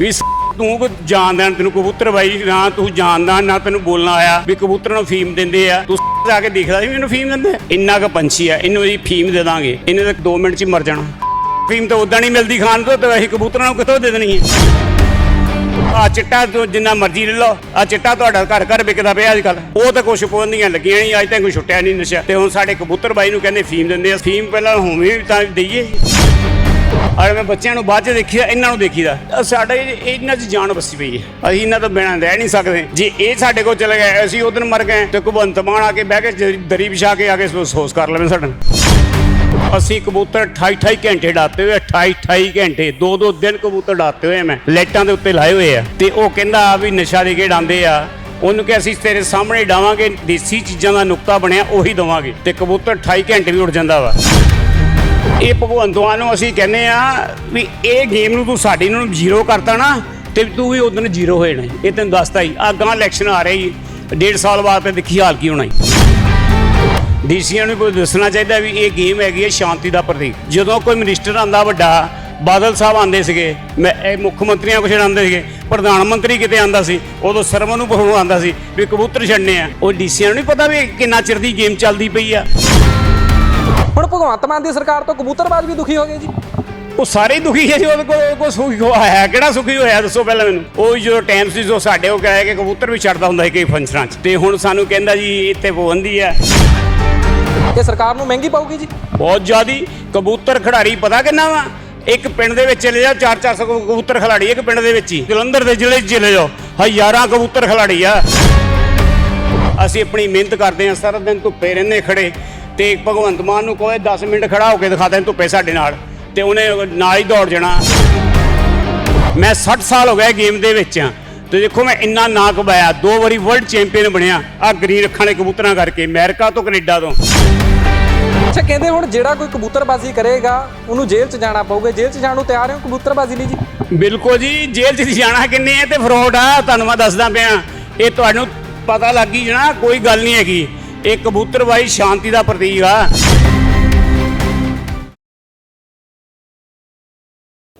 ਵੀ ਤੂੰ ਕੋ ਜਾਣਦਾ ਤੈਨੂੰ ਕਬੂਤਰ ਬਾਈ ਨਾ ਤੂੰ ਜਾਣਦਾ ਨਾ ਤੈਨੂੰ ਬੋਲਣਾ ਆਇਆ ਵੀ ਕਬੂਤਰ ਨੂੰ ਫੀਮ ਦਿੰਦੇ ਆ। ਤੂੰ ਜਾ ਕੇ ਦੇਖਦਾ ਸੀ ਮੈਨੂੰ ਫੀਮ ਦਿੰਦੇ ਇੰਨਾ ਕੁ ਪੰਛੀ ਆ, ਇਹਨੂੰ ਅਸੀਂ ਫੀਮ ਦੇ ਦਾਂਗੇ। ਇਹਨੇ ਤਾਂ 2 ਮਿੰਟ ਚ ਮਰ ਜਾਣਾ। ਫੀਮ ਤਾਂ ਉਦਾਂ ਨਹੀਂ ਮਿਲਦੀ ਖਾਣ ਤੋਂ, ਤੇ ਅਸੀਂ ਕਬੂਤਰਾਂ ਨੂੰ ਕਿੱਥੋਂ ਦੇ ਦੇਣੀ ਹੈ ਆ ਚਿੱਟਾ ਤੋਂ ਜਿੰਨਾ ਮਰਜ਼ੀ ਲੈ ਲਓ। ਆ ਚਿੱਟਾ ਤੁਹਾਡਾ ਘਰ ਘਰ ਵਿਕਦਾ ਪਿਆ ਅੱਜ ਕੱਲ ਉਹ ਤਾਂ ਕੁਛ ਪਾਬੰਦੀਆਂ ਲੱਗੀਆਂ ਨਹੀਂ, ਅੱਜ ਤੱਕ ਕੋਈ ਛੁੱਟਿਆ ਨਹੀਂ ਨਸ਼ਾ। ਤੇ ਹੁਣ ਸਾਡੇ ਕਬੂਤਰ ਬਾਈ ਨੂੰ ਕਹਿੰਦੇ ਫੀਮ ਦਿੰਦੇ ਆ। ਫੀਮ ਪਹਿਲਾਂ ਹੋਵੇਂ ਵੀ ਤਾਂ ਦਈਏ। ਔਰ ਮੈਂ ਬੱਚਿਆਂ ਨੂੰ ਬਾਅਦ ਚ ਦੇਖੀਦਾ, ਇਹਨਾਂ ਨੂੰ ਦੇਖੀਦਾ। ਅਹ ਸਾਡੇ ਇਹਨਾਂ 'ਚ ਜਾਨ ਵਸੀ ਪਈ ਹੈ। ਅਸੀਂ ਇਹਨਾਂ ਤੋਂ ਬਿਨਾਂ ਰਹਿ ਨਹੀਂ ਸਕਦੇ। ਜੇ ਇਹ ਸਾਡੇ ਕੋਲ ਚਲੇ ਗਏ, ਅਸੀਂ ਉਦੋਂ ਮਰ ਗਏ, ਤੇ ਭਗਵੰਤ ਮਾਨ ਆ ਕੇ ਬਹਿ ਕੇ ਜ- ਦਰੀ ਵਿਛਾ ਕੇ ਆ ਕੇ ਅਫਸੋਸ ਕਰ ਲਵੇ ਸਾਡਾ। ਅਸੀਂ ਕਬੂਤਰ 28 28 ਘੰਟੇ ਡਾਤੇ ਹੋਏ 28 28 ਘੰਟੇ। ਦੋ ਦੋ ਦਿਨ ਕਬੂਤਰ ਡਾਤੇ ਹੋਏ ਮੈਂ। ਲਾਈਟਾਂ ਦੇ ਉੱਤੇ ਲਾਏ ਹੋਏ ਆ। ਤੇ ਉਹ ਕਹਿੰਦਾ ਵੀ ਨਸ਼ਾ ਦੇ ਕੇ ਡਾਂਦੇ ਆ। ਉਹਨੂੰ ਕਿ ਅਸੀਂ ਤੇਰੇ ਸਾਹਮਣੇ ਡਾਵਾਂਗੇ, ਦੇਸੀ ਚੀਜ਼ਾਂ ਦਾ ਨੁਕਤਾ ਬਣਿਆ, ਉਹੀ ਦਵਾਂਗੇ। ਤੇ ਕਬੂਤਰ 28 ਘੰਟੇ ਵੀ ਉੱਡ ਜਾਂਦਾ ਵਾ। ਇਹ ਭਗਵੰਤ ਮਾਨ ਨੂੰ ਅਸੀਂ ਕਹਿੰਦੇ ਆ ਵੀ ਇਹ ਗੇਮ ਨੂੰ ਤੂੰ ਸਾਡੀ ਨੂੰ ਜ਼ੀਰੋ ਕਰਤਾ ਨਾ, ਤੇ ਤੂੰ ਵੀ ਉਦੋਂ ਜ਼ੀਰੋ ਹੋ ਜਾਣਾ ਇਹ ਤੈਨੂੰ ਦੱਸਤਾ ਹੀ ਆ ਗਾਂ ਇਲੈਕਸ਼ਨ ਆ ਰਹੀ ਡੇਢ ਸਾਲ ਬਾਅਦ ਤੇ ਦੇਖੀ ਹਾਲ ਕੀ ਹੋਣਾ ਈ ਡੀਸੀਆਂ ਨੂੰ ਕੋਈ ਦੱਸਣਾ ਚਾਹੀਦਾ ਵੀ ਇਹ ਗੇਮ ਹੈਗੀ ਹੈ ਸ਼ਾਂਤੀ ਦਾ ਪ੍ਰਤੀਕ। ਜਦੋਂ ਕੋਈ ਮਿਨਿਸਟਰ ਆਂਦਾ ਵੱਡਾ, ਬਾਦਲ ਸਾਹਿਬ ਆਂਦੇ ਸੀਗੇ, ਮੈਂ ਇਹ ਮੁੱਖ ਮੰਤਰੀਆਂ ਕੁਛ ਆਂਦੇ ਸੀਗੇ, ਪ੍ਰਧਾਨ ਮੰਤਰੀ ਕਿਤੇ ਆਂਦਾ ਸੀ, ਉਦੋਂ ਸਰਵਨ ਨੂੰ ਬਹੁ ਆਂਦਾ ਸੀ ਵੀ ਕਬੂਤਰ ਛੱਡਨੇ ਆ। ਉਹ ਡੀਸੀਆਂ ਨੂੰ ਨਹੀਂ ਪਤਾ ਵੀ ਕਿੰਨਾ ਚਿਰ ਦੀ ਗੇਮ ਚੱਲਦੀ ਪਈ ਆ। ਹੁਣ ਭਗਵੰਤ ਮਾਨ ਦੀ ਸਰਕਾਰ ਤੋਂ ਕਬੂਤਰਬਾਜ਼ ਵੀ ਦੁਖੀ ਹੋ ਗਏ ਜੀ। ਉਹ ਸਾਰੇ ਹੀ ਦੁਖੀ ਹੈ ਜੀ ਉਹਦੇ ਕੋਲ ਕੋਈ ਸੁਖੀ ਹੋਇਆ ਹੈ। ਕਿਹੜਾ ਸੁਖੀ ਹੋਇਆ ਦੱਸੋ ਪਹਿਲਾਂ ਮੈਨੂੰ। ਉਹ ਜਦੋਂ ਟਾਈਮ ਸੀ ਜੋ ਸਾਡੇ ਉਹ ਕਹੇ ਕਿ ਕਬੂਤਰ ਵੀ ਛੱਡਦਾ ਹੁੰਦਾ ਸੀ ਕਈ ਫੰਕਸ਼ਨਾਂ 'ਚ। ਤੇ ਹੁਣ ਸਾਨੂੰ ਕਹਿੰਦਾ ਜੀ ਇੱਥੇ ਪਾਬੰਦੀ ਹੈ। ਇਹ ਸਰਕਾਰ ਨੂੰ ਮਹਿੰਗੀ ਪਊਗੀ ਜੀ। ਬਹੁਤ ਜ਼ਿਆਦੀ। ਕਬੂਤਰ ਖਿਡਾਰੀ ਪਤਾ ਕਿੰਨਾ ਵਾ? ਇੱਕ ਪਿੰਡ ਦੇ ਵਿੱਚ ਚਲੇ ਜਾ 4-400 ਕਬੂਤਰ ਖਿਡਾਰੀ ਇੱਕ ਪਿੰਡ ਦੇ ਵਿੱਚ ਹੀ। ਜਲੰਧਰ ਦੇ ਜ਼ਿਲ੍ਹੇ 'ਚ ਚਲੇ ਜਾਓ। ਹਜ਼ਾਰਾਂ ਕਬੂਤਰ ਖਿਡਾਰੀ ਆ। ਅਸੀਂ ਆਪਣੀ ਮਿਹਨਤ ਕਰਦੇ ਹਾਂ ਸਾਰਾ ਦਿਨ ਧੁੱਪੇ ਰਹਿੰਦੇ ਖੜੇ। ਤੇ ਭਗਵੰਤ ਮਾਨ ਨੂੰ ਕੋਈ 10 ਮਿੰਟ ਖੜਾ ਹੋ ਕੇ ਦਿਖਾ ਦੇਣ ਧੁੱਪੇ ਸਾਡੇ ਨਾਲ ਤੇ ਉਹਨੇ ਨਾਲ ਹੀ ਦੌੜ ਜਾਣਾ। ਮੈਂ 60 ਸਾਲ ਹੋ ਗਏ ਗੇਮ ਦੇ ਵਿੱਚ ਆ ਤੇ ਦੇਖੋ ਮੈਂ ਇੰਨਾ ਨਾਂ ਕਮਾਇਆ ਦੋ ਵਾਰੀ ਵਰਲਡ ਚੈਂਪੀਅਨ ਬਣਿਆ। ਆ ਗਰੀਨ ਅੱਖਾਂ ਵਾਲੇ ਕਬੂਤਰਾਂ ਕਰਕੇ ਅਮਰੀਕਾ ਤੋਂ ਕੈਨੇਡਾ ਤੋਂ। ਅੱਛਾ ਕਹਿੰਦੇ ਹੁਣ ਜਿਹੜਾ ਕੋਈ ਕਬੂਤਰਬਾਜ਼ੀ ਕਰੇਗਾ ਉਹਨੂੰ ਜੇਲ੍ਹ 'ਚ ਜਾਣਾ ਪਊਗਾ। ਜੇਲ੍ਹ 'ਚ ਜਾਣ ਨੂੰ ਤਿਆਰ ਹੋ ਕਬੂਤਰਬਾਜ਼ੀ ਲਈ ਜੀ? ਬਿਲਕੁਲ ਜੀ ਜੇਲ੍ਹ 'ਚ ਜਾਣਾ ਕਿੰਨੇ ਆ ਤੇ ਫਰੋਡ ਆ ਤੁਹਾਨੂੰ ਮੈਂ ਦੱਸਦਾ ਪਿਆ। ਇਹ ਤੁਹਾਨੂੰ ਪਤਾ ਲੱਗ ਗਈ ਜਣਾ ਕੋਈ ਗੱਲ ਨਹੀਂ ਹੈਗੀ। ਇਹ ਕਬੂਤਰਬਾਈ ਸ਼ਾਂਤੀ ਦਾ ਪ੍ਰਤੀਕ ਆ।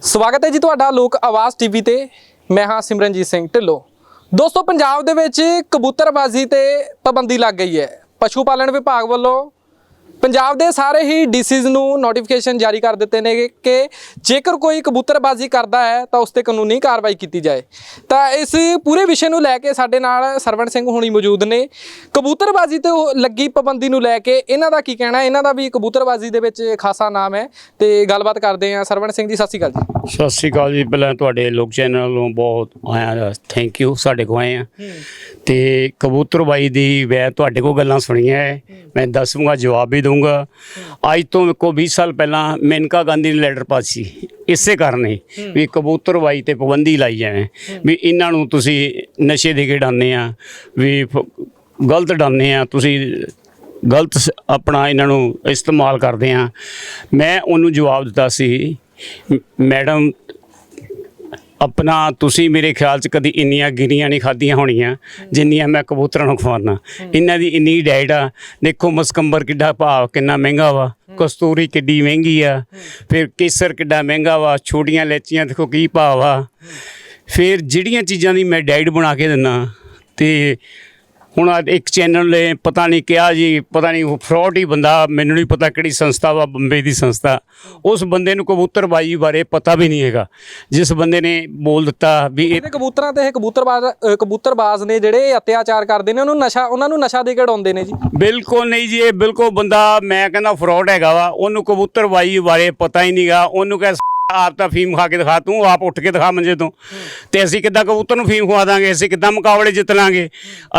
ਸਵਾਗਤ ਹੈ ਜੀ ਤੁਹਾਡਾ ਲੋਕ ਆਵਾਜ਼ ਟੀਵੀ ਤੇ। ਮੈਂ ਹਾਂ ਸਿਮਰਨਜੀਤ ਸਿੰਘ ਢਿੱਲੋਂ। ਦੋਸਤੋ, ਪੰਜਾਬ ਦੇ ਵਿੱਚ ਕਬੂਤਰਬਾਜ਼ੀ ਤੇ ਪਾਬੰਦੀ ਲੱਗ ਗਈ ਹੈ। ਪਸ਼ੂ ਪਾਲਣ ਵਿਭਾਗ ਵੱਲੋਂ ਪੰਜਾਬ ਦੇ ਸਾਰੇ ਹੀ ਡੀਸੀਜ਼ ਨੂੰ ਨੋਟੀਫਿਕੇਸ਼ਨ ਜਾਰੀ ਕਰ ਦਿੱਤੇ ਨੇ ਕਿ ਜੇਕਰ ਕੋਈ ਕਬੂਤਰਬਾਜ਼ੀ ਕਰਦਾ ਹੈ ਤਾਂ ਉਸ ਤੇ ਕਾਨੂੰਨੀ ਕਾਰਵਾਈ ਕੀਤੀ ਜਾਏ। ਤਾਂ ਇਸ ਪੂਰੇ ਵਿਸ਼ੇ ਨੂੰ ਲੈ ਕੇ ਸਾਡੇ ਨਾਲ ਸਰਵਣ ਸਿੰਘ ਹੁਣੀ ਮੌਜੂਦ ਨੇ। ਕਬੂਤਰਬਾਜ਼ੀ ਤੇ ਲੱਗੀ ਪਾਬੰਦੀ ਨੂੰ ਲੈ ਕੇ ਇਹਨਾਂ ਦਾ ਕੀ ਕਹਿਣਾ? ਇਹਨਾਂ ਦਾ ਵੀ ਕਬੂਤਰਬਾਜ਼ੀ ਦੇ ਵਿੱਚ ਖਾਸਾ ਨਾਮ ਹੈ ਤੇ ਗੱਲਬਾਤ ਕਰਦੇ ਹਾਂ। ਸਰਵਣ ਸਿੰਘ ਜੀ ਸਤਿ ਸ਼੍ਰੀ ਅਕਾਲ ਜੀ। ਸਤਿ ਸ਼੍ਰੀ ਅਕਾਲ ਜੀ। ਪਹਿਲਾਂ ਤੁਹਾਡੇ ਲੋਕ ਚੈਨਲ ਨੂੰ ਬਹੁਤ ਆਇਆ ਥੈਂਕ ਯੂ ਸਾਡੇ ਕੋ ਆਏ ਆ ਤੇ ਕਬੂਤਰਬਾਈ ਦੀ ਮੈਂ ਤੁਹਾਡੇ ਕੋ ਗੱਲਾਂ ਸੁਣੀਆਂ ਹੈ। ਮੈਂ ਦੱਸੂਗਾ ਜਵਾਬ ਵੀ ਦਊਂਗਾ ਅੱਜ ਤੋਂ ਮੇਰੇ ਕੋ 20 ਸਾਲ ਪਹਿਲਾਂ ਮੇਨਕਾ ਗਾਂਧੀ ਨੇ ਲੈਟਰ ਪਾਸ ਸੀ। ਇਸੇ ਕਾਰਨ ਹੀ ਵੀ ਕਬੂਤਰਬਾਈ ਤੇ ਪਾਬੰਦੀ ਲਾਈ ਜਾਵੇ। ਵੀ ਇਹਨਾਂ ਨੂੰ ਤੁਸੀਂ ਨਸ਼ੇ ਦੇ ਕੇ ਡਾਨੇ ਆ, ਵੀ ਗਲਤ ਡਾਉਂਦੇ ਆ, ਤੁਸੀਂ ਗਲਤ ਆਪਣਾ ਇਹਨਾਂ ਨੂੰ ਇਸਤੇਮਾਲ ਕਰਦੇ ਆ। ਮੈਂ ਉਹਨੂੰ ਜਵਾਬ ਦਿੱਤਾ ਸੀ, ਮੈਡਮ ਆਪਣਾ ਤੁਸੀਂ ਮੇਰੇ ਖਿਆਲ ਚ ਕਦੀ ਇੰਨੀਆਂ ਗਿਰੀਆਂ ਨਹੀਂ ਖਾਧੀਆਂ ਹੋਣੀਆਂ, ਜਿੰਨੀਆਂ ਮੈਂ ਕਬੂਤਰਾਂ ਨੂੰ ਖਵਾਉਣਾ ਇਹਨਾਂ ਦੀ ਇੰਨੀ ਡਾਈਟ ਆ, ਦੇਖੋ ਮਸਕੰਬਰ ਕਿੱਡਾ ਭਾਅ, ਕਿੰਨਾ ਮਹਿੰਗਾ ਵਾ। ਕਸਤੂਰੀ ਕਿੱਡੀ ਮਹਿੰਗੀ ਆ। ਫਿਰ ਕੇਸਰ ਕਿੱਡਾ ਮਹਿੰਗਾ ਵਾ, ਛੋਟੀਆਂ ਲੈਚੀਆਂ ਦੇਖੋ ਕੀ ਭਾਅ ਵਾ। ਫਿਰ ਜਿਹੜੀਆਂ ਚੀਜ਼ਾਂ ਦੀ ਮੈਂ ਡਾਈਟ ਬਣਾ ਕੇ ਦਿੰਦਾ, ਤੇ ਹੁਣ ਇੱਕ ਚੈਨਲ ਨੇ ਪਤਾ ਨਹੀਂ ਕਿਹਾ ਜੀ ਪਤਾ ਨਹੀਂ ਉਹ ਫਰਾਡ ਹੀ ਬੰਦਾ ਮੈਨੂੰ ਨਹੀਂ ਪਤਾ ਕਿਹੜੀ ਸੰਸਥਾ ਵਾ ਬੰਬੇ ਦੀ ਸੰਸਥਾ। ਉਸ ਬੰਦੇ ਨੂੰ ਕਬੂਤਰਬਾਜੀ ਬਾਰੇ ਪਤਾ ਵੀ ਨਹੀਂ ਹੈਗਾ। ਜਿਸ ਬੰਦੇ ਨੇ ਬੋਲ ਦਿੱਤਾ ਵੀ ਇਹ ਕਬੂਤਰਾਂ ਤੇ ਇਹ ਕਬੂਤਰਬਾਜ਼ ਅ, ਕਬੂਤਰਬਾਜ਼ ਨੇ ਜਿਹੜੇ ਅਤਿਆਚਾਰ ਕਰਦੇ ਨੇ ਉਹਨੂੰ ਨਸ਼ਾ ਉਹਨਾਂ ਨੂੰ ਨਸ਼ਾ ਦੇ ਕੇ ਉਡਾਉਂਦੇ ਨੇ ਜੀ। ਬਿਲਕੁਲ ਨਹੀਂ ਜੀ ਇਹ ਬਿਲਕੁਲ ਬੰਦਾ ਮੈਂ ਕਹਿੰਦਾ ਫਰਾਡ ਹੈਗਾ ਵਾ ਉਹਨੂੰ ਕਬੂਤਰਬਾਜੀ ਬਾਰੇ ਪਤਾ ਹੀ ਨਹੀਂਗਾ ਉਹਨੂੰ ਕਹੇ ਆਪ ਤਾਂ ਫੀਮ ਖਾ ਕੇ ਦਿਖਾ, ਤੂੰ ਆਪ ਉੱਠ ਕੇ ਦਿਖਾ ਮੰਜੇ ਤੋਂ। ਤੇ ਅਸੀਂ ਕਿੱਦਾਂ ਕਬੂਤਰ ਨੂੰ ਫੀਮ ਖਵਾ ਦਾਂਗੇ? ਅਸੀਂ ਕਿੱਦਾਂ ਮੁਕਾਬਲੇ ਜਿੱਤ ਲਾਂਗੇ?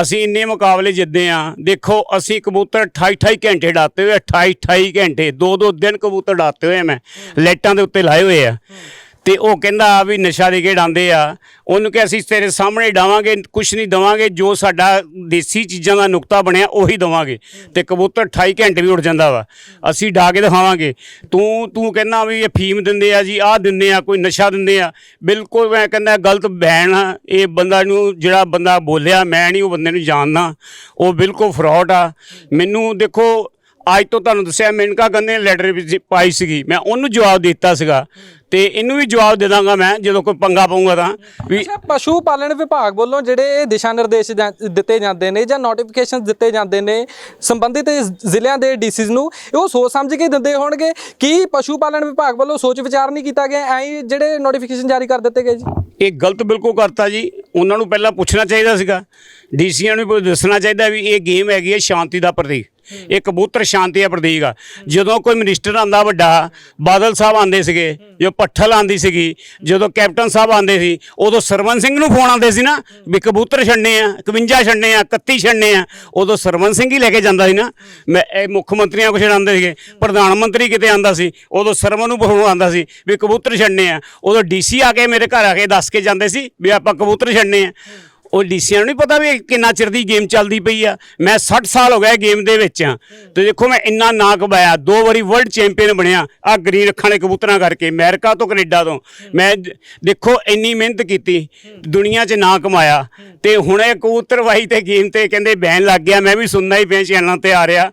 ਅਸੀਂ ਇੰਨੇ ਮੁਕਾਬਲੇ ਜਿੱਤਦੇ ਆ ਦੇਖੋ, ਅਸੀਂ ਕਬੂਤਰ 28 28 ਘੰਟੇ ਡਾਤੇ ਹੋਏ 28 28 ਘੰਟੇ। ਦੋ ਦੋ ਦਿਨ ਕਬੂਤਰ ਡਾਤੇ ਹੋਏ ਮੈਂ। ਲਾਈਟਾਂ ਦੇ ਉੱਤੇ ਲਾਏ ਹੋਏ ਆ। ਤੇ ਉਹ ਕਹਿੰਦਾ ਵੀ ਨਸ਼ਾ ਦੇ ਕੇ ਡਾਂਦੇ ਆ। ਉਹਨੂੰ ਕਿ ਅਸੀਂ ਤੇਰੇ ਸਾਹਮਣੇ ਡਾਵਾਂਗੇ, ਕੁਛ ਨਹੀਂ ਦਵਾਂਗੇ, ਜੋ ਸਾਡਾ ਦੇਸੀ ਚੀਜ਼ਾਂ ਦਾ ਨੁਕਤਾ ਬਣਿਆ, ਉਹੀ ਦਵਾਂਗੇ। ਤੇ ਕਬੂਤਰ 28 ਘੰਟੇ ਵੀ ਉੱਡ ਜਾਂਦਾ ਵਾ। ਅਸੀਂ ਡਾ ਕੇ ਦਿਖਾਵਾਂਗੇ। ਤੂੰ ਤੂੰ ਕਹਿੰਦਾ ਵੀ ਇਹ ਫੀਮ ਦਿੰਦੇ ਆ ਜੀ, ਆਹ ਦਿੰਦੇ ਆ, ਕੋਈ ਨਸ਼ਾ ਦਿੰਦੇ ਆ। ਬਿਲਕੁਲ ਮੈਂ ਕਹਿੰਦਾ, ਗਲਤ ਬੈਨ ਆ। ਇਹ ਬੰਦਾ ਨੂੰ, ਜਿਹੜਾ ਬੰਦਾ ਬੋਲਿਆ, ਮੈਂ ਨਹੀਂ, ਉਹ ਬੰਦੇ ਨੂੰ ਜਾਣਦਾ। ਉਹ ਬਿਲਕੁਲ ਫਰਾਡ ਆ। ਮੈਨੂੰ ਦੇਖੋ ਅੱਜ ਤੋਂ ਤੁਹਾਨੂੰ ਦੱਸਿਆ ਮੇਨਕਾ ਗੰਦੇ ਨੇ ਲੈਟਰ ਵਿੱਚ ਪਾਈ ਸੀਗੀ। ਮੈਂ ਉਹਨੂੰ ਜਵਾਬ ਦਿੱਤਾ ਸੀਗਾ। ਤੇ ਇਹਨੂੰ ਵੀ ਜਵਾਬ ਦੇ ਦਾਂਗਾ ਮੈਂ ਜਦੋਂ ਕੋਈ ਪੰਗਾ ਪਾਉਂਗਾ ਤਾਂ। ਵੀ ਅੱਛਾ ਪਸ਼ੂ ਪਾਲਣ ਵਿਭਾਗ ਵੱਲੋਂ ਜਿਹੜੇ ਦਿਸ਼ਾ ਨਿਰਦੇਸ਼ ਜਾਂ- ਦਿੱਤੇ ਜਾਂਦੇ ਨੇ ਜਾਂ ਨੋਟੀਫਿਕੇਸ਼ਨ ਦਿੱਤੇ ਜਾਂਦੇ ਨੇ ਸੰਬੰਧਿਤ ਜ਼ਿਲ੍ਹਿਆਂ ਦੇ ਡੀਸੀਜ਼ ਨੂੰ ਉਹ ਸੋਚ ਸਮਝ ਕੇ ਦਿੰਦੇ ਹੋਣਗੇ ਕੀ ਪਸ਼ੂ ਪਾਲਣ ਵਿਭਾਗ ਵੱਲੋਂ ਸੋਚ ਵਿਚਾਰ ਨਹੀਂ ਕੀਤਾ ਗਿਆ ਐਂ ਹੀ ਜਿਹੜੇ ਨੋਟੀਫਿਕੇਸ਼ਨ ਜਾਰੀ ਕਰ ਦਿੱਤੇ ਗਏ ਜੀ। ਇਹ ਗਲਤ ਬਿਲਕੁਲ ਕਰਤਾ ਜੀ। ਉਹਨਾਂ ਨੂੰ ਪਹਿਲਾਂ ਪੁੱਛਣਾ ਚਾਹੀਦਾ ਸੀਗਾ। ਡੀਸੀਆਂ ਨੂੰ ਵੀ ਦੱਸਣਾ ਚਾਹੀਦਾ ਵੀ ਇਹ ਗੇਮ ਹੈਗੀ ਹੈ ਸ਼ਾਂਤੀ ਦਾ ਪ੍ਰਤੀਕ। ਇਹ ਕਬੂਤਰ ਸ਼ਾਂਤੀ ਦਾ ਪ੍ਰਤੀਕ ਆ। ਜਦੋਂ ਕੋਈ ਮਿਨਿਸਟਰ ਆਂਦਾ ਵੱਡਾ, ਬਾਦਲ ਸਾਹਿਬ ਆਂਦੇ ਸੀਗੇ ਜੋ ਪੱਠਲ ਆਂਦੀ ਸੀਗੀ, ਜਦੋਂ ਕੈਪਟਨ ਸਾਹਿਬ ਆਂਦੇ ਸੀ, ਉਦੋਂ ਸਰਵਨ ਸਿੰਘ ਨੂੰ ਫੋਨ ਆਉਂਦੇ ਸੀ ਨਾ, ਵੀ ਕਬੂਤਰ ਛੱਡਨੇ ਆ 51 ਛੱਡਨੇ ਆ 31 ਛੱਡਨੇ ਆ, ਉਦੋਂ ਸਰਵਨ ਸਿੰਘ ਹੀ ਲੈ ਕੇ ਜਾਂਦਾ ਸੀ ਨਾ। ਮੈਂ, ਇਹ ਮੁੱਖ ਮੰਤਰੀਆਂ ਕੁਛ ਆਂਦੇ ਸੀਗੇ, ਪ੍ਰਧਾਨ ਮੰਤਰੀ ਕਿਤੇ ਆਂਦਾ ਸੀ, ਉਦੋਂ ਸਰਵਨ ਨੂੰ ਫੋਨ ਆਂਦਾ ਸੀ, ਵੀ ਕਬੂਤਰ ਛੱਡਨੇ ਆ। ਉਦੋਂ ਡੀਸੀ ਆ ਕੇ ਮੇਰੇ ਘਰ ਆ ਕੇ ਦੱਸ ਕੇ ਜਾਂਦੇ ਸੀ, ਵੀ ਆਪਾਂ ਕਬੂਤਰ ਛੱਡਨੇ ਆ। ਉਹ ਡੀਸੀਆਂ ਨੂੰ ਨਹੀਂ ਪਤਾ ਵੀ ਕਿੰਨਾ ਚਿਰ ਦੀ ਗੇਮ ਚੱਲਦੀ ਪਈ ਆ। ਮੈਂ 60 ਸਾਲ ਹੋ ਗਏ ਗੇਮ ਦੇ ਵਿੱਚ ਆ। ਤੇ ਦੇਖੋ ਮੈਂ ਇੰਨਾ ਨਾਂ ਕਮਾਇਆ, ਦੋ ਵਾਰੀ ਵਰਲਡ ਚੈਂਪੀਅਨ ਬਣਿਆ ਆ ਗਰੀਨ ਰੱਖਾਂ ਵਾਲੇ ਕਬੂਤਰਾਂ ਕਰਕੇ, ਅਮਰੀਕਾ ਤੋਂ ਕੈਨੇਡਾ ਤੋਂ। ਮੈਂ ਦੇਖੋ ਇੰਨੀ ਮਿਹਨਤ ਕੀਤੀ, ਦੁਨੀਆ 'ਚ ਨਾਂ ਕਮਾਇਆ। ਤੇ ਹੁਣ ਇਹ ਕਬੂਤਰਵਾਈ ਤੇ ਗੇਮ ਤੇ ਕਹਿੰਦੇ ਬੈਨ ਲੱਗ ਗਿਆ, ਮੈਂ ਵੀ ਸੁਣਨਾ ਹੀ ਪਿਆ, ਚੈਨਲਾਂ ਤੇ ਆ ਰਿਹਾ।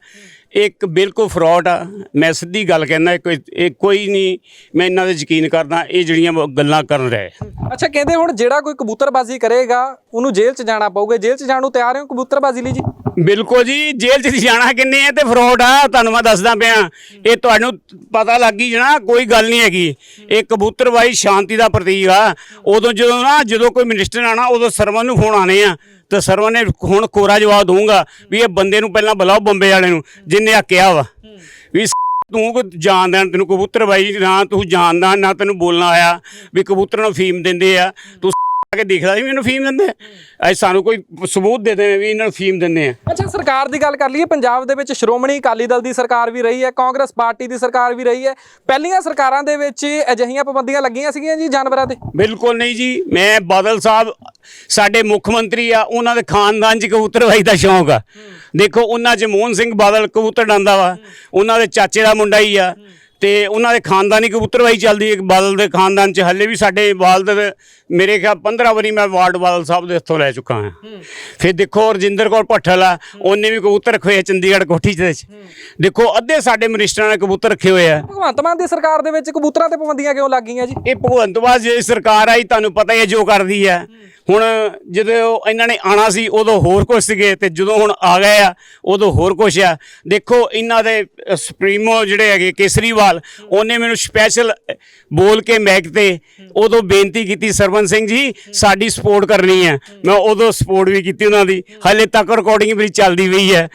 ਇੱਕ ਬਿਲਕੁਲ ਫਰਾਡ ਆ। ਮੈਂ ਸਿੱਧੀ ਗੱਲ ਕਹਿੰਦਾ ਇਹ ਕੋਈ ਇਹ ਕੋਈ ਨਹੀਂ ਮੈਂ ਇਹਨਾਂ ਤੇ ਯਕੀਨ ਕਰਦਾ ਇਹ ਜਿਹੜੀਆਂ ਗੱਲਾਂ ਕਰਨ ਰਹੇ ਅੱਛਾ ਕਹਿੰਦੇ ਹੁਣ ਜਿਹੜਾ ਕੋਈ ਕਬੂਤਰਬਾਜ਼ੀ ਕਰੇਗਾ ਉਹਨੂੰ ਜੇਲ੍ਹ 'ਚ ਜਾਣਾ ਪਊਗਾ। ਜੇਲ੍ਹ 'ਚ ਜਾਣ ਨੂੰ ਤਿਆਰ ਹੋ ਕਬੂਤਰਬਾਜ਼ੀ ਲਈ ਜੀ? ਬਿਲਕੁਲ ਜੀ ਜੇਲ੍ਹ 'ਚ ਜਾਣਾ ਕਿੰਨੇ ਆ ਤੇ ਫਰਾਡ ਆ ਤੁਹਾਨੂੰ ਮੈਂ ਦੱਸਦਾ ਪਿਆ। ਇਹ ਤੁਹਾਨੂੰ ਪਤਾ ਲੱਗ ਗਈ ਜਣਾ ਕੋਈ ਗੱਲ ਨਹੀਂ ਹੈਗੀ। ਇਹ ਕਬੂਤਰਬਾਈ ਸ਼ਾਂਤੀ ਦਾ ਪ੍ਰਤੀਕ ਆ। ਉਦੋਂ ਜਦੋਂ ਨਾ ਜਦੋਂ ਕੋਈ ਮਿਨਿਸਟਰ ਆਣਾ ਉਦੋਂ ਸਰਵਨ ਨੂੰ ਫੋਨ ਆਣੇ ਆ। ਤੇ ਸਰਵਨ ਨੇ ਹੁਣ ਕੋਰਾ ਜਵਾਬ ਦਊਂਗਾ ਵੀ ਇਹ ਬੰਦੇ ਨੂੰ ਪਹਿਲਾਂ ਬੁਲਾਓ ਬੰਬੇ ਵਾਲੇ ਨੂੰ, ਜਿੰਨੇ ਆ ਵਾ। ਵੀ ਤੂੰ ਕੋ ਜਾਣਦਾ, ਤੈਨੂੰ ਕਬੂਤਰ ਬਾਈ ਨਾ ਤੂੰ ਜਾਣਦਾ, ਨਾ ਤੈਨੂੰ ਬੋਲਣਾ ਆਇਆ, ਵੀ ਕਬੂਤਰ ਨੂੰ ਫੀਮ ਦਿੰਦੇ ਆ, ਤੂੰ ਕੇ ਦੇਖਦਾ ਸੀ ਮੈਨੂੰ ਫੀਮ ਦਿੰਦੇ ਐ ਸਾਨੂੰ ਕੋਈ ਸਬੂਤ ਦੇ ਦੇ ਵੀ ਇਹਨਾਂ ਨੂੰ ਫੀਮ ਦਿੰਦੇ ਆ। ਅੱਛਾ ਸਰਕਾਰ ਦੀ ਗੱਲ ਕਰ ਲਈਏ ਪੰਜਾਬ ਦੇ ਵਿੱਚ ਸ਼੍ਰੋਮਣੀ ਅਕਾਲੀ ਦਲ ਦੀ ਸਰਕਾਰ ਵੀ ਰਹੀ ਹੈ ਕਾਂਗਰਸ ਪਾਰਟੀ ਦੀ ਸਰਕਾਰ ਵੀ ਰਹੀ ਹੈ। ਪਹਿਲੀਆਂ ਸਰਕਾਰਾਂ ਦੇ ਵਿੱਚ ਅਜਿਹੀਆਂ ਪਾਬੰਦੀਆਂ ਲੱਗੀਆਂ ਸੀਗੀਆਂ ਜੀ ਜਾਨਵਰਾਂ ਤੇ? ਬਿਲਕੁਲ ਨਹੀਂ ਜੀ ਮੈਂ ਬਾਦਲ ਸਾਹਿਬ ਸਾਡੇ ਮੁੱਖ ਮੰਤਰੀ ਆ ਉਹਨਾਂ ਦੇ ਖਾਨਦਾਨ 'ਚ ਕਬੂਤਰਬਾਈ ਦਾ ਸ਼ੌਂਕ ਆ। ਦੇਖੋ ਉਹਨਾਂ 'ਚ ਮੋਹਨ ਸਿੰਘ ਬਾਦਲ ਕਬੂਤਰ ਡਾਂਦਾ ਵਾ ਉਹਨਾਂ ਦੇ ਚਾਚੇ ਦਾ ਮੁੰਡਾ ਹੀ ਆ। ਤੇ ਉਹਨਾਂ ਦੇ ਖਾਨਦਾਨੀ ਕਬੂਤਰਬਾਈ ਚੱਲਦੀ ਹੈ। ਬਾਦਲ ਦੇ ਖਾਨਦਾਨ 'ਚ ਹੱਲੇ ਵੀ ਸਾਡੇ ਵਾਲਦ ਦੇ- ਮੇਰੇ ਖਿਆਲ 15 ਵਾਰੀ ਮੈਂ ਵਾਰਡ ਬਾਦਲ ਸਾਹਿਬ ਦੇ ਇੱਥੋਂ ਲੈ ਚੁੱਕਾ ਹਾਂ। ਫਿਰ ਦੇਖੋ ਰਜਿੰਦਰ ਕੌਰ ਭੱਠਲ ਆ ਉਹਨੇ ਵੀ ਕਬੂਤਰ ਰੱਖੇ ਹੋਏ ਚੰਡੀਗੜ੍ਹ ਕੋਠੀ 'ਚ ਦੇਖੋ ਅੱਧੇ ਸਾਡੇ ਮਿਨਿਸਟਰਾਂ ਨੇ ਕਬੂਤਰ ਰੱਖੇ ਹੋਏ ਆ। ਭਗਵੰਤ ਮਾਨ ਦੀ ਸਰਕਾਰ ਦੇ ਵਿੱਚ ਕਬੂਤਰਾਂ ਤੇ ਪਾਬੰਦੀਆਂ ਕਿਉਂ ਲੱਗ ਗਈਆਂ ਜੀ? ਇਹ ਭਗਵੰਤ ਮਾਨ ਜਿਹੜੀ ਸਰਕਾਰ ਆਈ ਤੁਹਾਨੂੰ ਪਤਾ ਹੀ ਹੈ ਜੋ ਕਰਦੀ ਹੈ। ਹੁਣ ਜਦੋਂ ਇਹਨਾਂ ਨੇ ਆਣਾ ਸੀ, ਉਦੋਂ ਹੋਰ ਕੁਝ ਸੀਗੇ ਤੇ ਜਦੋਂ ਹੁਣ ਆ ਗਏ ਆ, ਉਦੋਂ ਹੋਰ ਕੁਝ ਆ। ਦੇਖੋ, ਇਹਨਾਂ ਦੇ ਸੁਪਰੀਮੋ ਜਿਹੜੇ ਹੈਗੇ, ਕੇਸਰੀਵਾਲ, ਉਹਨੇ ਮੈਨੂੰ ਸਪੈਸ਼ਲ ਬੋਲ ਕੇ ਮੈਕ ਤੇ ਉਦੋਂ ਬੇਨਤੀ ਕੀਤੀ ਸਰਵਨ ਸਿੰਘ ਜੀ, ਸਾਡੀ ਸਪੋਰਟ ਕਰਨੀ ਹੈ। ਮੈਂ ਉਦੋਂ ਸਪੋਰਟ ਵੀ ਕੀਤੀ ਉਹਨਾਂ ਦੀ। ਹਾਲੇ ਤੱਕ ਰਿਕਾਰਡਿੰਗ ਮੇਰੀ ਚੱਲਦੀ ਪਈ ਹੈ।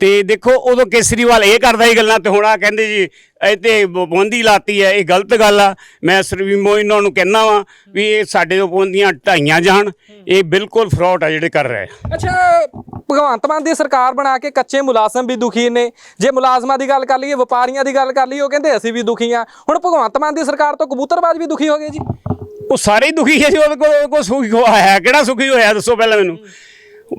ਤੇ ਦੇਖੋ ਉਦੋਂ ਕੇਸਰੀਵਾਲ ਇਹ ਕਰਦਾ ਹੀ ਗੱਲਾਂ ਤੇ ਹੁਣ ਆ ਕਹਿੰਦੇ ਜੀ ਇਹ ਤੇ ਪਾਬੰਦੀ ਲਾਤੀ ਹੈ ਇਹ ਗਲਤ ਗੱਲ ਆ। ਮੈਂ ਸਰਵੀਮੋ ਇਹਨਾਂ ਨੂੰ ਕਹਿੰਦਾ ਵਾਂ ਵੀ ਇਹ ਸਾਡੇ ਤੋਂ ਪਾਬੰਦੀਆਂ ਢਾਈਆਂ ਜਾਣ। ਇਹ ਬਿਲਕੁਲ ਫਰਾਡ ਆ ਜਿਹੜੇ ਕਰ ਰਹੇ। ਅੱਛਾ ਭਗਵੰਤ ਮਾਨ ਦੀ ਸਰਕਾਰ ਬਣਾ ਕੇ ਕੱਚੇ ਮੁਲਾਜ਼ਮ ਵੀ ਦੁਖੀ ਨੇ। ਜੇ ਮੁਲਾਜ਼ਮਾਂ ਦੀ ਗੱਲ ਕਰ ਲਈਏ ਵਪਾਰੀਆਂ ਦੀ ਗੱਲ ਕਰ ਲਈਏ ਉਹ ਕਹਿੰਦੇ ਅਸੀਂ ਵੀ ਦੁਖੀ ਆ। ਹੁਣ ਭਗਵੰਤ ਮਾਨ ਦੀ ਸਰਕਾਰ ਤੋਂ ਕਬੂਤਰਬਾਜ਼ ਵੀ ਦੁਖੀ ਹੋ ਗਏ ਜੀ। ਉਹ ਸਾਰੇ ਹੀ ਦੁਖੀ ਹੈ ਜੀ ਉਹਦੇ ਕੋਲ ਕੋਈ ਸੁਖੀ ਹੋਇਆ ਕਿਹੜਾ ਸੁਖੀ ਹੋਇਆ ਦੱਸੋ ਪਹਿਲਾਂ ਮੈਨੂੰ।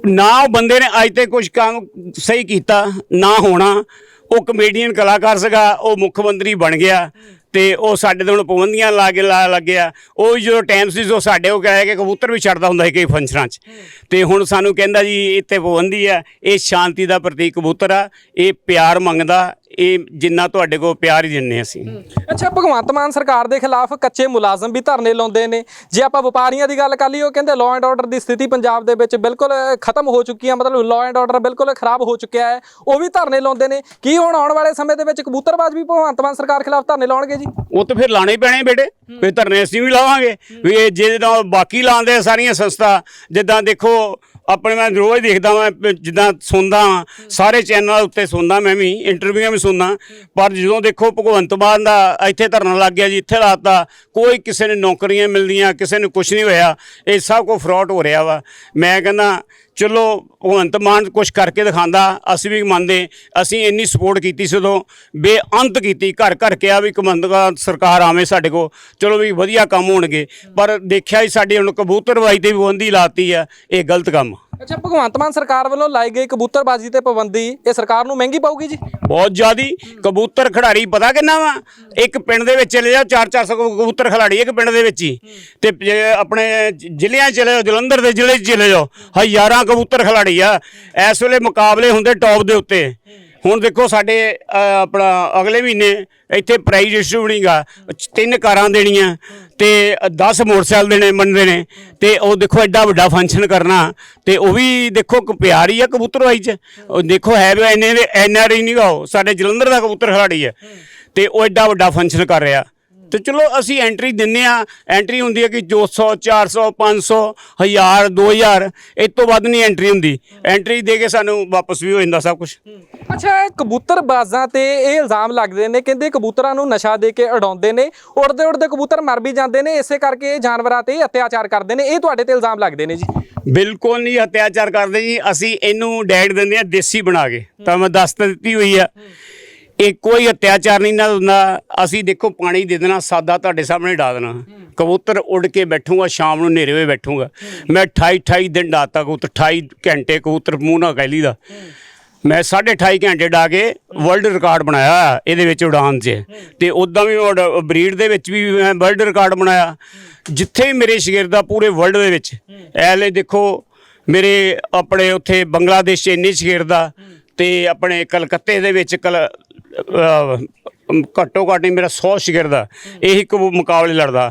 ਨਾ ਉਹ ਬੰਦੇ ਨੇ ਅੱਜ ਤੇ ਕੁਝ ਕੰਮ ਸਹੀ ਕੀਤਾ, ਨਾ ਹੋਣਾ। ਉਹ ਕਮੇਡੀਅਨ ਕਲਾਕਾਰ ਸੀਗਾ, ਉਹ ਮੁੱਖ ਮੰਤਰੀ ਬਣ ਗਿਆ ਤੇ ਉਹ ਸਾਡੇ ਤੋਂ ਹੁਣ ਪਾਬੰਦੀਆਂ ਲਾ ਕੇ ਲਾ ਲੱਗਿਆ। ਉਹ ਵੀ ਜਦੋਂ ਟਾਈਮ ਸੀ ਉਹ ਸਾਡੇ ਉਹ ਕਹੇ ਕਿ ਕਬੂਤਰ ਵੀ ਛੱਡਦਾ ਹੁੰਦਾ ਸੀ ਕਈ ਫੰਕਸ਼ਨਾਂ 'ਚ। ਤੇ ਹੁਣ ਸਾਨੂੰ ਕਹਿੰਦਾ ਜੀ, ਇੱਥੇ ਪਾਬੰਦੀ ਆ, ਇਹ ਸ਼ਾਂਤੀ ਦਾ ਪ੍ਰਤੀਕ ਕਬੂਤਰ ਆ, ਇਹ ਪਿਆਰ ਮੰਗਦਾ ਇਹ ਜਿੰਨਾ ਤੁਹਾਡੇ ਕੋਲ ਪਿਆਰ ਹੀ ਦਿੰਨੇ ਅਸੀਂ। ਅੱਛਾ ਭਗਵੰਤ ਮਾਨ ਸਰਕਾਰ ਦੇ ਖਿਲਾਫ ਕੱਚੇ ਮੁਲਾਜ਼ਮ ਵੀ ਧਰਨੇ ਲਾਉਂਦੇ ਨੇ। ਜੇ ਆਪਾਂ ਵਪਾਰੀਆਂ ਦੀ ਗੱਲ ਕਰ ਲਈਏ ਉਹ ਕਹਿੰਦੇ ਲਾਅ ਐਂਡ ਆਰਡਰ ਦੀ ਸਥਿਤੀ ਪੰਜਾਬ ਦੇ ਵਿੱਚ ਬਿਲਕੁਲ ਖਤਮ ਹੋ ਚੁੱਕੀ ਹੈ ਮਤਲਬ ਲਾਅ ਐਂਡ ਆਰਡਰ ਬਿਲਕੁਲ ਖਰਾਬ ਹੋ ਚੁੱਕਿਆ ਹੈ। ਉਹ ਵੀ ਧਰਨੇ ਲਾਉਂਦੇ ਨੇ। ਕੀ ਹੁਣ ਆਉਣ ਵਾਲੇ ਸਮੇਂ ਦੇ ਵਿੱਚ ਕਬੂਤਰਬਾਜ਼ ਵੀ ਭਗਵੰਤ ਮਾਨ ਸਰਕਾਰ ਖਿਲਾਫ ਧਰਨੇ ਲਾਉਣਗੇ ਜੀ? ਉਹ ਤਾਂ ਫਿਰ ਲਾਣੇ ਪੈਣੇ ਬੇਟੇ। ਵੀ ਧਰਨੇ ਅਸੀਂ ਵੀ ਲਾਵਾਂਗੇ। ਵੀ ਇਹ ਜਿੱਦਾਂ ਬਾਕੀ ਲਾਉਂਦੇ ਸਾਰੀਆਂ ਸੰਸਥਾ ਜਿੱਦਾਂ ਦੇਖੋ ਆਪਣੇ ਮੈਂ ਰੋਜ਼ ਦੇਖਦਾ ਵਾਂ ਜਿੱਦਾਂ ਸੁਣਦਾ ਵਾਂ, ਸਾਰੇ ਚੈਨਲਾਂ ਉੱਤੇ ਸੁਣਦਾ ਮੈਂ ਵੀ ਇੰਟਰਵਿਊਆਂ ਵੀ ਸੁਣਦਾ। ਪਰ ਜਦੋਂ ਦੇਖੋ ਭਗਵੰਤ ਮਾਨ ਦਾ ਇੱਥੇ ਧਰਨਾ ਲੱਗ ਗਿਆ ਜੀ, ਇੱਥੇ ਲਾਤਾ ਕੋਈ ਕਿਸੇ ਨੇ ਨੌਕਰੀਆਂ ਮਿਲਦੀਆਂ, ਕਿਸੇ ਨੂੰ ਕੁਝ ਨਹੀਂ ਹੋਇਆ, ਇਹ ਸਭ ਕੋ ਫਰਾਡ ਹੋ ਰਿਹਾ ਵਾ। ਮੈਂ ਕਹਿੰਦਾ ਚਲੋ, ਭਗਵੰਤ ਮਾਨ ਕੁਝ ਕਰਕੇ ਦਿਖਾਉਂਦਾ, ਅਸੀਂ ਵੀ ਮੰਨਦੇ ਅਸੀਂ ਇੰਨੀ ਸਪੋਰਟ ਕੀਤੀ ਸੀ ਉਦੋਂ, ਬੇਅੰਤ ਕੀਤੀ, ਘਰ ਘਰ ਕਿਹਾ ਵੀ ਕਮੰਦਗਾ ਸਰਕਾਰ ਆਵੇ ਸਾਡੇ ਕੋ ਚਲੋ ਵੀ ਵਧੀਆ ਕੰਮ ਹੋਣਗੇ, ਪਰ ਦੇਖਿਆ ਹੀ ਸਾਡੇ ਹੁਣ ਕਬੂਤਰਬਾਈ ਤੇ ਵੀ ਪਾਬੰਦੀ ਲਾਤੀ ਆ, ਇਹ ਗਲਤ ਕੰਮ ਅੱਛਾ, ਭਗਵੰਤ ਮਾਨ ਸਰਕਾਰ ਵੱਲੋਂ ਲਾਈ ਗਈ ਕਬੂਤਰਬਾਜ਼ੀ ਤੇ ਪਾਬੰਦੀ, ਇਹ ਸਰਕਾਰ ਨੂੰ ਮਹਿੰਗੀ ਪਊਗੀ ਜੀ? ਬਹੁਤ ਜ਼ਿਆਦੀ ਕਬੂਤਰ ਖਿਡਾਰੀ ਪਤਾ ਕਿੰਨਾ ਵਾ? ਇੱਕ ਪਿੰਡ ਦੇ ਵਿੱਚ ਚਲੇ ਜਾਓ 4-400 ਕਬੂਤਰ ਖਿਡਾਰੀ ਇੱਕ ਪਿੰਡ ਦੇ ਵਿੱਚ ਹੀ। ਤੇ ਜੇ ਆਪਣੇ ਜ਼ਿਲ੍ਹਿਆਂ 'ਚ ਚਲੇ ਜਾਓ, ਜਲੰਧਰ ਦੇ ਜ਼ਿਲ੍ਹੇ 'ਚ ਚਲੇ ਜਾਓ, ਹਜ਼ਾਰਾਂ ਕਬੂਤਰ ਖਿਡਾਰੀ ਆ। ਇਸ ਵੇਲੇ ਮੁਕਾਬਲੇ ਹੁੰਦੇ ਟੌਪ ਦੇ ਉੱਤੇ। ਹੁਣ ਦੇਖੋ ਸਾਡੇ ਆਪਣਾ ਅਗਲੇ ਮਹੀਨੇ ਇੱਥੇ ਪ੍ਰਾਈਜ਼ ਡਿਸਟ੍ਰੀਬਿਊਟਿੰਗ ਆ ਤਿੰਨ ਕਾਰਾਂ ਦੇਣੀਆਂ ਤੇ 10 ਮੋਟਰਸਾਈਕਲ ਦੇਣੇ ਮੰਨਦੇ ਨੇ ਤੇ ਉਹ ਦੇਖੋ ਐਡਾ ਵੱਡਾ ਫੰਕਸ਼ਨ ਕਰਨਾ ਤੇ ਉਹ ਵੀ ਦੇਖੋ ਕ- ਪਿਆਰ ਹੀ ਆ ਕਬੂਤਰਬਾਈ ਚ। ਦੇਖੋ ਹੈ ਵੀ ਇੰਨੇ ਐਨ ਆਰ ਆਈ ਨਹੀਂ ਗਾ ਉਹ, ਸਾਡੇ ਜਲੰਧਰ ਦਾ ਕਬੂਤਰ ਖਿਲਾੜੀ ਹੈ ਤੇ ਉਹ ਐਡਾ ਵੱਡਾ ਫੰਕਸ਼ਨ ਕਰ ਰਿਹਾ। ਤੇ ਚਲੋ ਅਸੀਂ ਐਂਟਰੀ ਦਿੰਨੇ ਆ। ਐਂਟਰੀ ਹੁੰਦੀ ਹੈ ਕਿ 200 400 500 1000 2000 ਇਸ ਤੋਂ ਵੱਧ ਨਹੀਂ ਐਂਟਰੀ ਹੁੰਦੀ। ਐਂਟਰੀ ਦੇ ਕੇ ਸਾਨੂੰ ਵਾਪਸ ਵੀ ਹੋ ਜਾਂਦਾ ਸਭ ਕੁਝ ਅੱਛਾ ਕਬੂਤਰਬਾਜ਼ਾਂ ਤੇ ਇਹ ਇਲਜ਼ਾਮ ਲੱਗਦੇ ਨੇ ਕਹਿੰਦੇ ਕਬੂਤਰਾਂ ਨੂੰ ਨਸ਼ਾ ਦੇ ਕੇ ਉਡਾਉਂਦੇ ਨੇ ਉੜਦੇ ਉੜਦੇ ਕਬੂਤਰ ਮਰ ਵੀ ਜਾਂਦੇ ਨੇ ਇਸੇ ਕਰਕੇ ਇਹ ਜਾਨਵਰਾਂ ਤੇ ਅਤਿਆਚਾਰ ਕਰਦੇ ਨੇ। ਇਹ ਤੁਹਾਡੇ ਤੇ ਇਲਜ਼ਾਮ ਲੱਗਦੇ ਨੇ ਜੀ? ਬਿਲਕੁਲ ਨਹੀਂ ਅਤਿਆਚਾਰ ਕਰਦੇ ਜੀ। ਅਸੀਂ ਇਹਨੂੰ ਡੈਡ ਦਿੰਦੇ ਆ ਦੇਸੀ ਬਣਾ ਕੇ। ਤਾਂ ਮੈਂ ਦੱਸ ਦਿੱਤੀ ਹੋਈ ਆ। ਇਹ ਕੋਈ ਅਤਿਆਚਾਰ ਨਹੀਂ, ਨਾ ਹੁੰਦਾ ਅਸੀਂ ਦੇਖੋ ਪਾਣੀ ਦੇ ਦੇਣਾ, ਸਾਦਾ ਤੁਹਾਡੇ ਸਾਹਮਣੇ ਡਾ ਦੇਣਾ। ਕਬੂਤਰ ਉੱਡ ਕੇ ਬੈਠੂਗਾ, ਸ਼ਾਮ ਨੂੰ ਹਨੇਰੇ ਹੋਏ ਬੈਠੂਗਾ। ਮੈਂ 28 28 ਦਿਨ ਡਾਤਾ ਕਬੂਤਰ 28 ਘੰਟੇ ਕਬੂਤਰ ਮੂੰਹ ਨਾਲ ਕਹਿ ਲਈਦਾ। ਮੈਂ 28.5 ਘੰਟੇ ਡਾ ਕੇ ਵਰਲਡ ਰਿਕਾਰਡ ਬਣਾਇਆ, ਇਹਦੇ ਵਿੱਚ ਉਡਾਨ 'ਚ। ਤੇ ਉਦਾਂ ਵੀ ਬਰੀਡ ਦੇ ਵਿੱਚ ਵੀ ਮੈਂ ਵਰਲਡ ਰਿਕਾਰਡ ਬਣਾਇਆ। ਜਿੱਥੇ ਵੀ ਮੇਰੇ ਸ਼ਗਿਰਦ ਆ ਪੂਰੇ ਵਰਲਡ ਦੇ ਵਿੱਚ। ਐਲੇ ਦੇਖੋ, ਮੇਰੇ ਆਪਣੇ ਉੱਥੇ ਬੰਗਲਾਦੇਸ਼ 'ਚ ਇੰਨੇ ਸ਼ਗਿਰਦਾ ਆ ਤੇ ਆਪਣੇ ਕਲਕੱਤੇ ਦੇ ਵਿੱਚ Uh, ਘੱਟੋ ਘੱਟ ਹੀ ਮੇਰਾ 100 ਸ਼ਗਿਰਦ ਆ। ਇਹੀ ਕਬੂ ਮੁਕਾਬਲੇ ਲੜਦਾ।